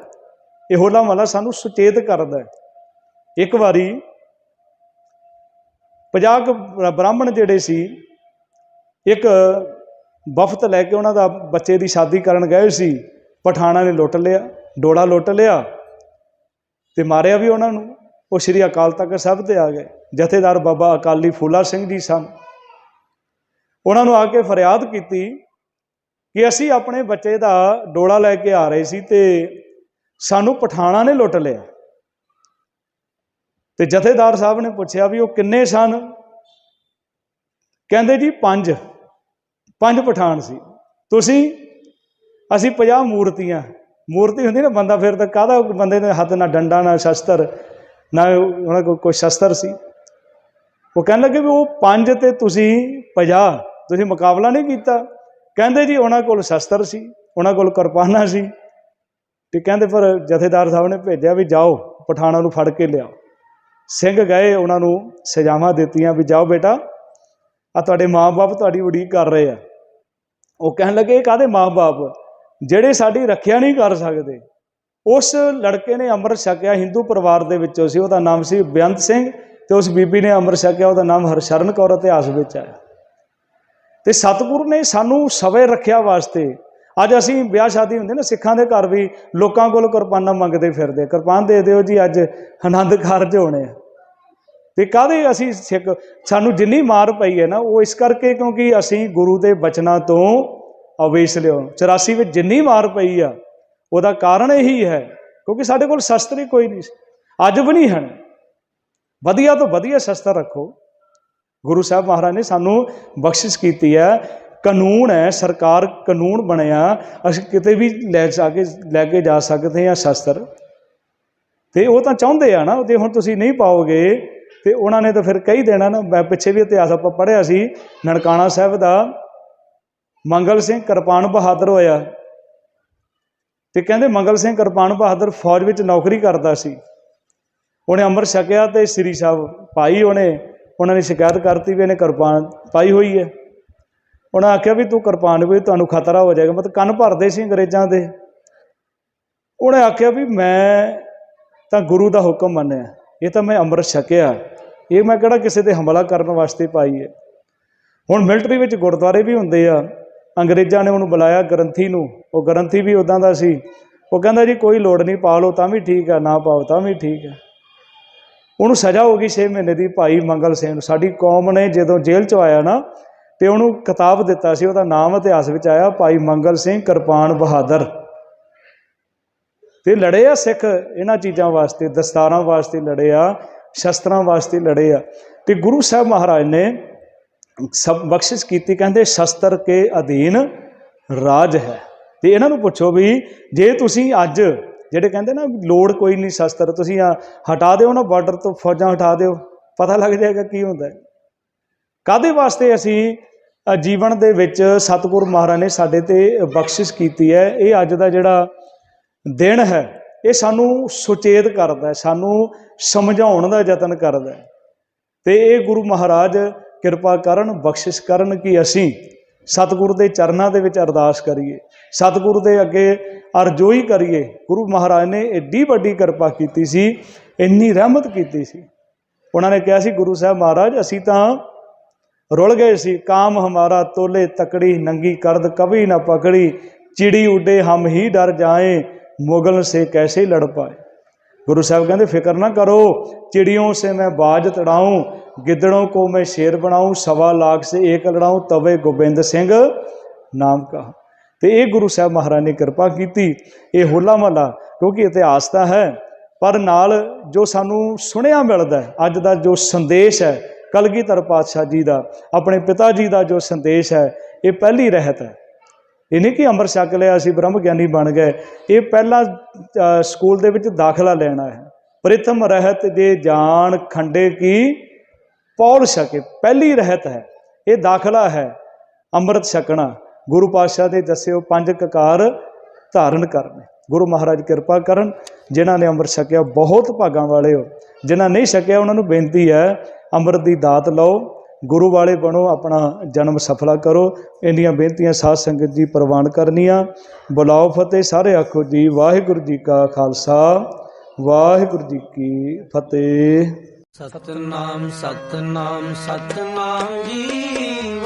B: ਇਹ ਹੋਲਾ ਮਹੱਲਾ ਸਾਨੂੰ ਸੁਚੇਤ ਕਰਦਾ ਹੈ। ਇੱਕ ਵਾਰੀ 50 ਬ੍ਰਾਹਮਣ ਜਿਹੜੇ ਸੀ, ਇੱਕ ਵਫਦ ਲੈ ਕੇ ਉਹਨਾਂ ਦਾ ਬੱਚੇ ਦੀ ਸ਼ਾਦੀ ਕਰਨ ਗਏ ਸੀ, ਪਠਾਣਾ ਨੇ ਲੁੱਟ ਲਿਆ, ਡੋਲਾ ਲੁੱਟ ਲਿਆ ਤੇ ਮਾਰਿਆ ਵੀ ਉਹਨਾਂ ਨੂੰ। ਉਹ ਸ੍ਰੀ ਅਕਾਲ ਤਖਤ ਸਾਹਿਬ ਤੇ ਆ ਗਏ। ਜਥੇਦਾਰ ਬਾਬਾ ਅਕਾਲੀ ਫੂਲਾ ਸਿੰਘ ਜੀ ਸਨ। ਉਹਨਾਂ ਨੂੰ ਆ ਕੇ ਫਰਿਆਦ ਕੀਤੀ ਕਿ ਅਸੀਂ ਆਪਣੇ ਬੱਚੇ ਦਾ ਡੋਲਾ ਲੈ ਕੇ ਆ ਰਹੇ ਸੀ ਤੇ ਸਾਨੂੰ ਪਠਾਣਾ ਨੇ ਲੁੱਟ ਲਿਆ। ਤੇ ਜਥੇਦਾਰ ਸਾਹਿਬ ਨੇ ਪੁੱਛਿਆ ਵੀ ਉਹ ਕਿੰਨੇ ਸਨ? ਕਹਿੰਦੇ ਜੀ ਪੰਜ। ਪੰਜ ਪਠਾਨ ਸੀ। ਤੁਸੀਂ, ਅਸੀਂ 50 ਮੂਰਤੀਆਂ। ਮੂਰਤੀ ਹੁੰਦੀ ਨਾ, ਬੰਦਾ ਫਿਰ ਤਾਂ ਕਾਹਦਾ ਬੰਦੇ ਦੇ ਹੱਥ ਨਾ ਡੰਡਾ, ਨਾ ਸ਼ਸਤਰ, ਨਾ ਉਹਨਾਂ ਕੋਲ ਕੋਈ ਸ਼ਸਤਰ ਸੀ। ਉਹ ਕਹਿਣ ਲੱਗੇ ਵੀ ਉਹ ਪੰਜ ਤੇ ਤੁਸੀਂ 50 ਤੁਸੀਂ ਮੁਕਾਬਲਾ ਨਹੀਂ ਕੀਤਾ। ਕਹਿੰਦੇ ਜੀ ਉਹਨਾਂ ਕੋਲ ਸ਼ਸਤਰ ਸੀ, ਉਹਨਾਂ ਕੋਲ ਕਿਰਪਾਨਾਂ ਸੀ। ਤੇ ਕਹਿੰਦੇ ਪਰ ਜਥੇਦਾਰ ਸਾਹਿਬ ਨੇ ਭੇਜਿਆ ਵੀ ਜਾਓ ਪਠਾਣਾ ਨੂੰ ਫੜ ਕੇ ਲਿਆਓ। ਸਿੰਘ ਗਏ, ਉਹਨਾਂ ਨੂੰ ਸਜ਼ਾਵਾਂ ਦਿੱਤੀਆਂ ਵੀ ਜਾਓ ਬੇਟਾ ਆ ਤੁਹਾਡੇ ਮਾਪੇ ਤੁਹਾਡੀ ਉਡੀਕ ਕਰ ਰਹੇ ਆ। ਉਹ ਕਹਿਣ ਲੱਗੇ, ਇਹ ਕਾਦੇ ਮਾਪੇ ਜਿਹੜੇ ਸਾਡੀ ਰੱਖਿਆ ਨਹੀਂ ਕਰ ਸਕਦੇ। ਉਸ ਲੜਕੇ ਨੇ ਅੰਮ੍ਰਿਤ ਛਕਿਆ ਹਿੰਦੂ ਪਰਿਵਾਰ ਦੇ ਵਿੱਚੋਂ ਸੀ, ਉਹਦਾ ਨਾਮ ਸੀ ਬੇਅੰਤ ਸਿੰਘ ਤੇ ਉਸ ਬੀਬੀ ਨੇ ਅੰਮ੍ਰਿਤ ਛਕਿਆ, ਉਹਦਾ ਨਾਮ ਹਰਸ਼ਰਨ ਕੌਰ ਇਤਿਹਾਸ ਵਿੱਚ ਆਇਆ। ਤੇ ਸਤਿਗੁਰੂ ਨੇ ਸਾਨੂੰ ਸਵੇ ਰੱਖਿਆ ਵਾਸਤੇ ਅੱਜ ਅਸੀਂ ਵਿਆਹ ਸ਼ਾਦੀ ਹੁੰਦੇ ਨਾ, ਸਿੱਖਾਂ ਦੇ ਘਰ ਵੀ ਲੋਕਾਂ ਕੋਲ ਕੁਰਬਾਨਾਂ ਮੰਗਦੇ ਫਿਰਦੇ। ਕੁਰਬਾਨ ਦੇ ਦਿਓ ਜੀ, ਅੱਜ ਆਨੰਦ ਕਾਰਜ ਹੋਣੇ ਆ। ਤੇ ਕਾਹਦੇ ਅਸੀਂ ਸਿੱਖ, ਸਾਨੂੰ ਜਿੰਨੀ ਮਾਰ ਪਈ ਹੈ ਨਾ, ਉਹ ਇਸ ਕਰਕੇ ਕਿਉਂਕਿ ਅਸੀਂ ਗੁਰੂ ਦੇ ਬਚਨਾਂ ਤੋਂ ਅਵੇਸ਼ ਲਿਓ। 84 ਵਿੱਚ ਜਿੰਨੀ ਮਾਰ ਪਈ ਆ, ਉਹਦਾ ਕਾਰਨ ਇਹੀ ਹੈ, ਕਿਉਂਕਿ ਸਾਡੇ ਕੋਲ ਸ਼ਸਤਰ ਹੀ ਕੋਈ ਨਹੀਂ ਅੱਜ ਵੀ ਨਹੀਂ ਹਨ। ਵਧੀਆ ਤੋਂ ਵਧੀਆ ਸ਼ਸਤਰ ਰੱਖੋ। ਗੁਰੂ ਸਾਹਿਬ ਮਹਾਰਾਜ ਨੇ ਸਾਨੂੰ ਬਖਸ਼ਿਸ਼ ਕੀਤੀ ਹੈ ਕਾਨੂੰਨ ਹੈ, ਸਰਕਾਰ ਕਾਨੂੰਨ ਬਣਿਆ, ਅਸੀਂ ਕਿਤੇ ਵੀ ਲੈ ਜਾ ਕੇ, ਲੈ ਕੇ ਜਾ ਸਕਦੇ ਹਾਂ ਸ਼ਸਤਰ। ਤੇ ਉਹ ਤਾਂ ਚਾਹੁੰਦੇ ਆ ਨਾ, ਜੇ ਹੁਣ ਤੁਸੀਂ ਨਹੀਂ ਪਾਓਗੇ, ਤੇ ਉਹਨਾਂ ਨੇ ਤਾਂ ਫਿਰ ਕਹੀ ਦੇਣਾ ਨਾ, ਮੈਂ ਪਿੱਛੇ ਵੀ ਇਤਿਹਾਸ ਆਪਾਂ ਪੜ੍ਹਿਆ ਸੀ, ਨਨਕਾਣਾ ਸਾਹਿਬ ਦਾ ਮੰਗਲ ਸਿੰਘ ਕਿਰਪਾਨ ਬਹਾਦਰ ਹੋਇਆ। ਤੇ ਕਹਿੰਦੇ ਮੰਗਲ ਸਿੰਘ ਕਿਰਪਾਨ ਬਹਾਦਰ ਫੌਜ ਵਿੱਚ ਨੌਕਰੀ ਕਰਦਾ ਸੀ। ਉਹਨੇ ਅੰਮ੍ਰਿਤ ਛਕਿਆ ਤੇ ਸ੍ਰੀ ਸਾਹਿਬ ਪਾਈ ਉਹਨੇ, ਉਹਨਾਂ ਨੇ ਸ਼ਿਕਾਇਤ ਕਰਤੀ ਵੀ ਇਹਨੇ ਕਿਰਪਾਨ ਪਾਈ ਹੋਈ ਹੈ। ਉਹਨਾਂ ਆਖਿਆ ਵੀ ਤੂੰ ਕਿਰਪਾਨ ਵੀ ਤੁਹਾਨੂੰ ਖਤਰਾ ਹੋ ਜਾਏਗਾ। ਮਤਲਬ ਕੰਨ ਭਰਦੇ ਸੀ ਅੰਗਰੇਜ਼ਾਂ ਦੇ। ਉਹਨੇ ਆਖਿਆ ਵੀ ਮੈਂ ਤਾਂ ਗੁਰੂ ਦਾ ਹੁਕਮ ਮੰਨਿਆ। ਇਹ ਤਾਂ ਮੈਂ ਅੰਮ੍ਰਿਤ ਛਕਿਆ। ਇਹ ਮੈਂ ਕਿਹੜਾ ਕਿਸੇ ਤੇ ਹਮਲਾ ਕਰਨ ਵਾਸਤੇ ਪਾਈ ਹੈ? ਹੁਣ ਮਿਲਟਰੀ ਵਿੱਚ ਗੁਰਦੁਆਰੇ ਵੀ ਹੁੰਦੇ ਆ। ਅੰਗਰੇਜ਼ਾਂ ਨੇ ਉਹਨੂੰ ਬੁਲਾਇਆ ਗ੍ਰੰਥੀ ਨੂੰ। ਉਹ ਗ੍ਰੰਥੀ ਵੀ ਉਦਾਂ ਦਾ ਸੀ। ਉਹ ਕਹਿੰਦਾ ਜੀ, ਕੋਈ ਲੋੜ ਨਹੀਂ, ਪਾ ਲਓ, ਤਾਂ ਵੀ ਠੀਕ ਆ, ਨਾ ਪਾਓ, ਤਾਂ ਵੀ ਠੀਕ ਆ। ਉਹਨੂੰ ਸਜ਼ਾ ਹੋ ਗਈ 6 ਮਹੀਨੇ ਦੀ। ਭਾਈ ਮੰਗਲ ਸਿੰਘ ਨੂੰ ਸਾਡੀ ਕੌਮ ਨੇ ਜਦੋਂ ਜੇਲ੍ਹ 'ਚ ਆਇਆ ਨਾ ਤੇ ਉਹਨੂੰ ਕਿਤਾਬ ਦਿੱਤਾ ਸੀ, ਉਹਦਾ ਨਾਮ ਇਤਿਹਾਸ ਵਿੱਚ ਆਇਆ, ਭਾਈ ਮੰਗਲ ਸਿੰਘ ਕਿਰਪਾਨ ਬਹਾਦਰ। ਤੇ ਲੜੇ ਆ ਸਿੱਖ ਇਹਨਾਂ ਚੀਜ਼ਾਂ ਵਾਸਤੇ, ਦਸਤਾਰਾਂ ਵਾਸਤੇ ਲੜੇ ਆ, ਸ਼ਸਤਰਾਂ ਵਾਸਤੇ ਲੜੇ ਆ। ਤੇ ਗੁਰੂ ਸਾਹਿਬ ਮਹਾਰਾਜ ਨੇ ਸਭ ਬਖਸ਼ਿਸ਼ ਕੀਤੀ, ਕਹਿੰਦੇ ਸ਼ਸਤਰ ਕੇ ਅਧੀਨ ਰਾਜ ਹੈ। ਤੇ ਇਹਨਾਂ ਨੂੰ ਪੁੱਛੋ ਵੀ ਜੇ ਤੁਸੀਂ ਅੱਜ, ਜਿਹੜੇ ਕਹਿੰਦੇ ਨਾ ਲੋੜ ਕੋਈ ਨਹੀਂ ਸ਼ਸਤਰ, ਤੁਸੀਂ ਆ ਹਟਾ ਦਿਓ ਨਾ ਬਾਰਡਰ ਤੋਂ, ਫੌਜਾਂ ਹਟਾ ਦਿਓ, ਪਤਾ ਲੱਗ ਜਾਏਗਾ ਕੀ ਹੁੰਦਾ ਹੈ। ਕਾਦੇ ਵਾਸਤੇ ਅਸੀਂ ਜੀਵਨ ਦੇ ਵਿੱਚ ਸਤਿਗੁਰ ਮਹਾਰਾਜ ਨੇ ਸਾਡੇ ਤੇ ਬਖਸ਼ਿਸ਼ ਕੀਤੀ ਹੈ? ਇਹ ਅੱਜ ਦਾ ਜਿਹੜਾ ਦਿਨ ਹੈ, ਇਹ ਸਾਨੂੰ ਸੁਚੇਤ ਕਰਦਾ ਹੈ, ਸਾਨੂੰ ਸਮਝਾਉਣ ਦਾ ਯਤਨ ਕਰਦਾ ਹੈ। ਤੇ ਇਹ ਗੁਰੂ ਮਹਾਰਾਜ ਕਿਰਪਾ ਕਰਨ, ਬਖਸ਼ਿਸ਼ ਕਰਨ ਕਿ ਅਸੀਂ ਸਤਿਗੁਰ ਦੇ ਚਰਨਾਂ ਦੇ ਵਿੱਚ ਅਰਦਾਸ ਕਰੀਏ, ਸਤਿਗੁਰੂ ਦੇ ਅੱਗੇ ਅਰਜ਼ੋਈ ਕਰੀਏ। ਗੁਰੂ ਮਹਾਰਾਜ ਨੇ ਏਡੀ ਵੱਡੀ ਕਿਰਪਾ ਕੀਤੀ ਸੀ, ਇੰਨੀ ਰਹਿਮਤ ਕੀਤੀ ਸੀ। ਉਹਨਾਂ ਨੇ ਕਿਹਾ ਸੀ, ਗੁਰੂ ਸਾਹਿਬ ਮਹਾਰਾਜ, ਅਸੀਂ ਤਾਂ ਰੁਲ ਗਏ ਸੀ, ਕਾਮ ਹਮਾਰਾ ਤੋਲੇ ਤਕੜੀ, ਨੰਗੀ ਕਰਦ ਕਵੀ ਨਾ ਪਕੜੀ ਚਿੜੀ ਉੱਡੇ ਹਮ ਹੀ ਡਰ ਜਾਏ, ਮੁਗਲ ਸੇ ਕੈਸੇ ਲੜ ਪਾਏ? ਗੁਰੂ ਸਾਹਿਬ ਕਹਿੰਦੇ, ਫਿਕਰ ਨਾ ਕਰੋ ਚਿੜੀਆਂ ਸੇ ਮੈਂ ਬਾਜ ਤੜਾਉਂ, ਗਿੱਦੜੋਂ ਕੋ ਮੈਂ ਸ਼ੇਰ ਬਣਾਉਂ, ਸਵਾ ਲਾਖ ਸੇ ਏਕ ਲੜਾਉਂ, ਤਵੇ ਗੋਬਿੰਦ ਸਿੰਘ ਨਾਮ ਕਾ। ਤੇ ਇਹ ਗੁਰੂ ਸਾਹਿਬ ਮਹਾਰਾਜ ਨੇ ਕਿਰਪਾ ਕੀਤੀ, ਇਹ ਹੋਲਾ ਮਹਲਾ, ਕਿਉਂਕਿ ਇਤਿਹਾਸ ਤਾਂ ਹੈ, ਪਰ ਨਾਲ ਜੋ ਸਾਨੂੰ ਸੁਣਿਆ ਮਿਲਦਾ ਅੱਜ ਦਾ ਜੋ ਸੰਦੇਸ਼ ਹੈ ਕਲਗੀਧਰ ਪਾਤਸ਼ਾਹ ਜੀ ਦਾ, ਆਪਣੇ ਪਿਤਾ ਜੀ ਦਾ ਜੋ ਸੰਦੇਸ਼ ਹੈ, ਇਹ ਪਹਿਲੀ ਰਹਿਤ ਹੈ। ਇਹ ਨਹੀਂ ਕਿ ਅੰਮ੍ਰਿਤ ਛਕ ਲਿਆ, ਅਸੀਂ ਬ੍ਰਹਮ ਗਿਆਨੀ ਬਣ ਗਏ। ਇਹ ਪਹਿਲਾਂ ਸਕੂਲ ਦੇ ਵਿੱਚ ਦਾਖਲਾ ਲੈਣਾ ਹੈ ਪ੍ਰਥਮ ਰਹਿਤ ਜੇ ਜਾਣ ਖੰਡੇ ਕੀ? ਪੌਲ ਛਕੇ। ਪਹਿਲੀ ਰਹਿਤ ਹੈ। ਇਹ ਦਾਖਲਾ ਹੈ ਅੰਮ੍ਰਿਤ ਛਕਣਾ। ਗੁਰੂ ਪਾਤਸ਼ਾਹ ਦੇ ਦੱਸਿਓ ਪੰਜ ਕਕਾਰ ਧਾਰਨ ਕਰਨੇ। ਗੁਰੂ ਮਹਾਰਾਜ ਕਿਰਪਾ ਕਰਨ, ਜਿਨ੍ਹਾਂ ਨੇ ਅੰਮ੍ਰਿਤ ਛਕਿਆ, ਬਹੁਤ ਭਾਗਾਂ ਵਾਲੇ ਹੋ। ਜਿਨ੍ਹਾਂ ਨਹੀਂ ਛਕਿਆ, ਉਹਨਾਂ ਨੂੰ ਬੇਨਤੀ ਹੈ ਅੰਮ੍ਰਿਤ ਦੀ ਦਾਤ ਲਓ, ਗੁਰੂ ਵਾਲੇ ਬਣੋ, ਆਪਣਾ ਜਨਮ ਸਫਲਾ ਕਰੋ। ਇੰਨੀਆਂ ਬੇਨਤੀਆਂ ਸਾਧ ਸੰਗਤ ਜੀ ਪ੍ਰਵਾਨ ਕਰਨੀਆਂ। ਬੁਲਾਓ ਫਤਿਹ, ਸਾਰੇ ਆਖੋ ਜੀ, ਵਾਹਿਗੁਰੂ ਜੀ ਕਾ ਖਾਲਸਾ, ਵਾਹਿਗੁਰੂ ਜੀ ਕੀ ਫਤਿਹ।
C: ਸਤਨਾਮ ਸਤਨਾਮ ਸਤਨਾਮ ਜੀ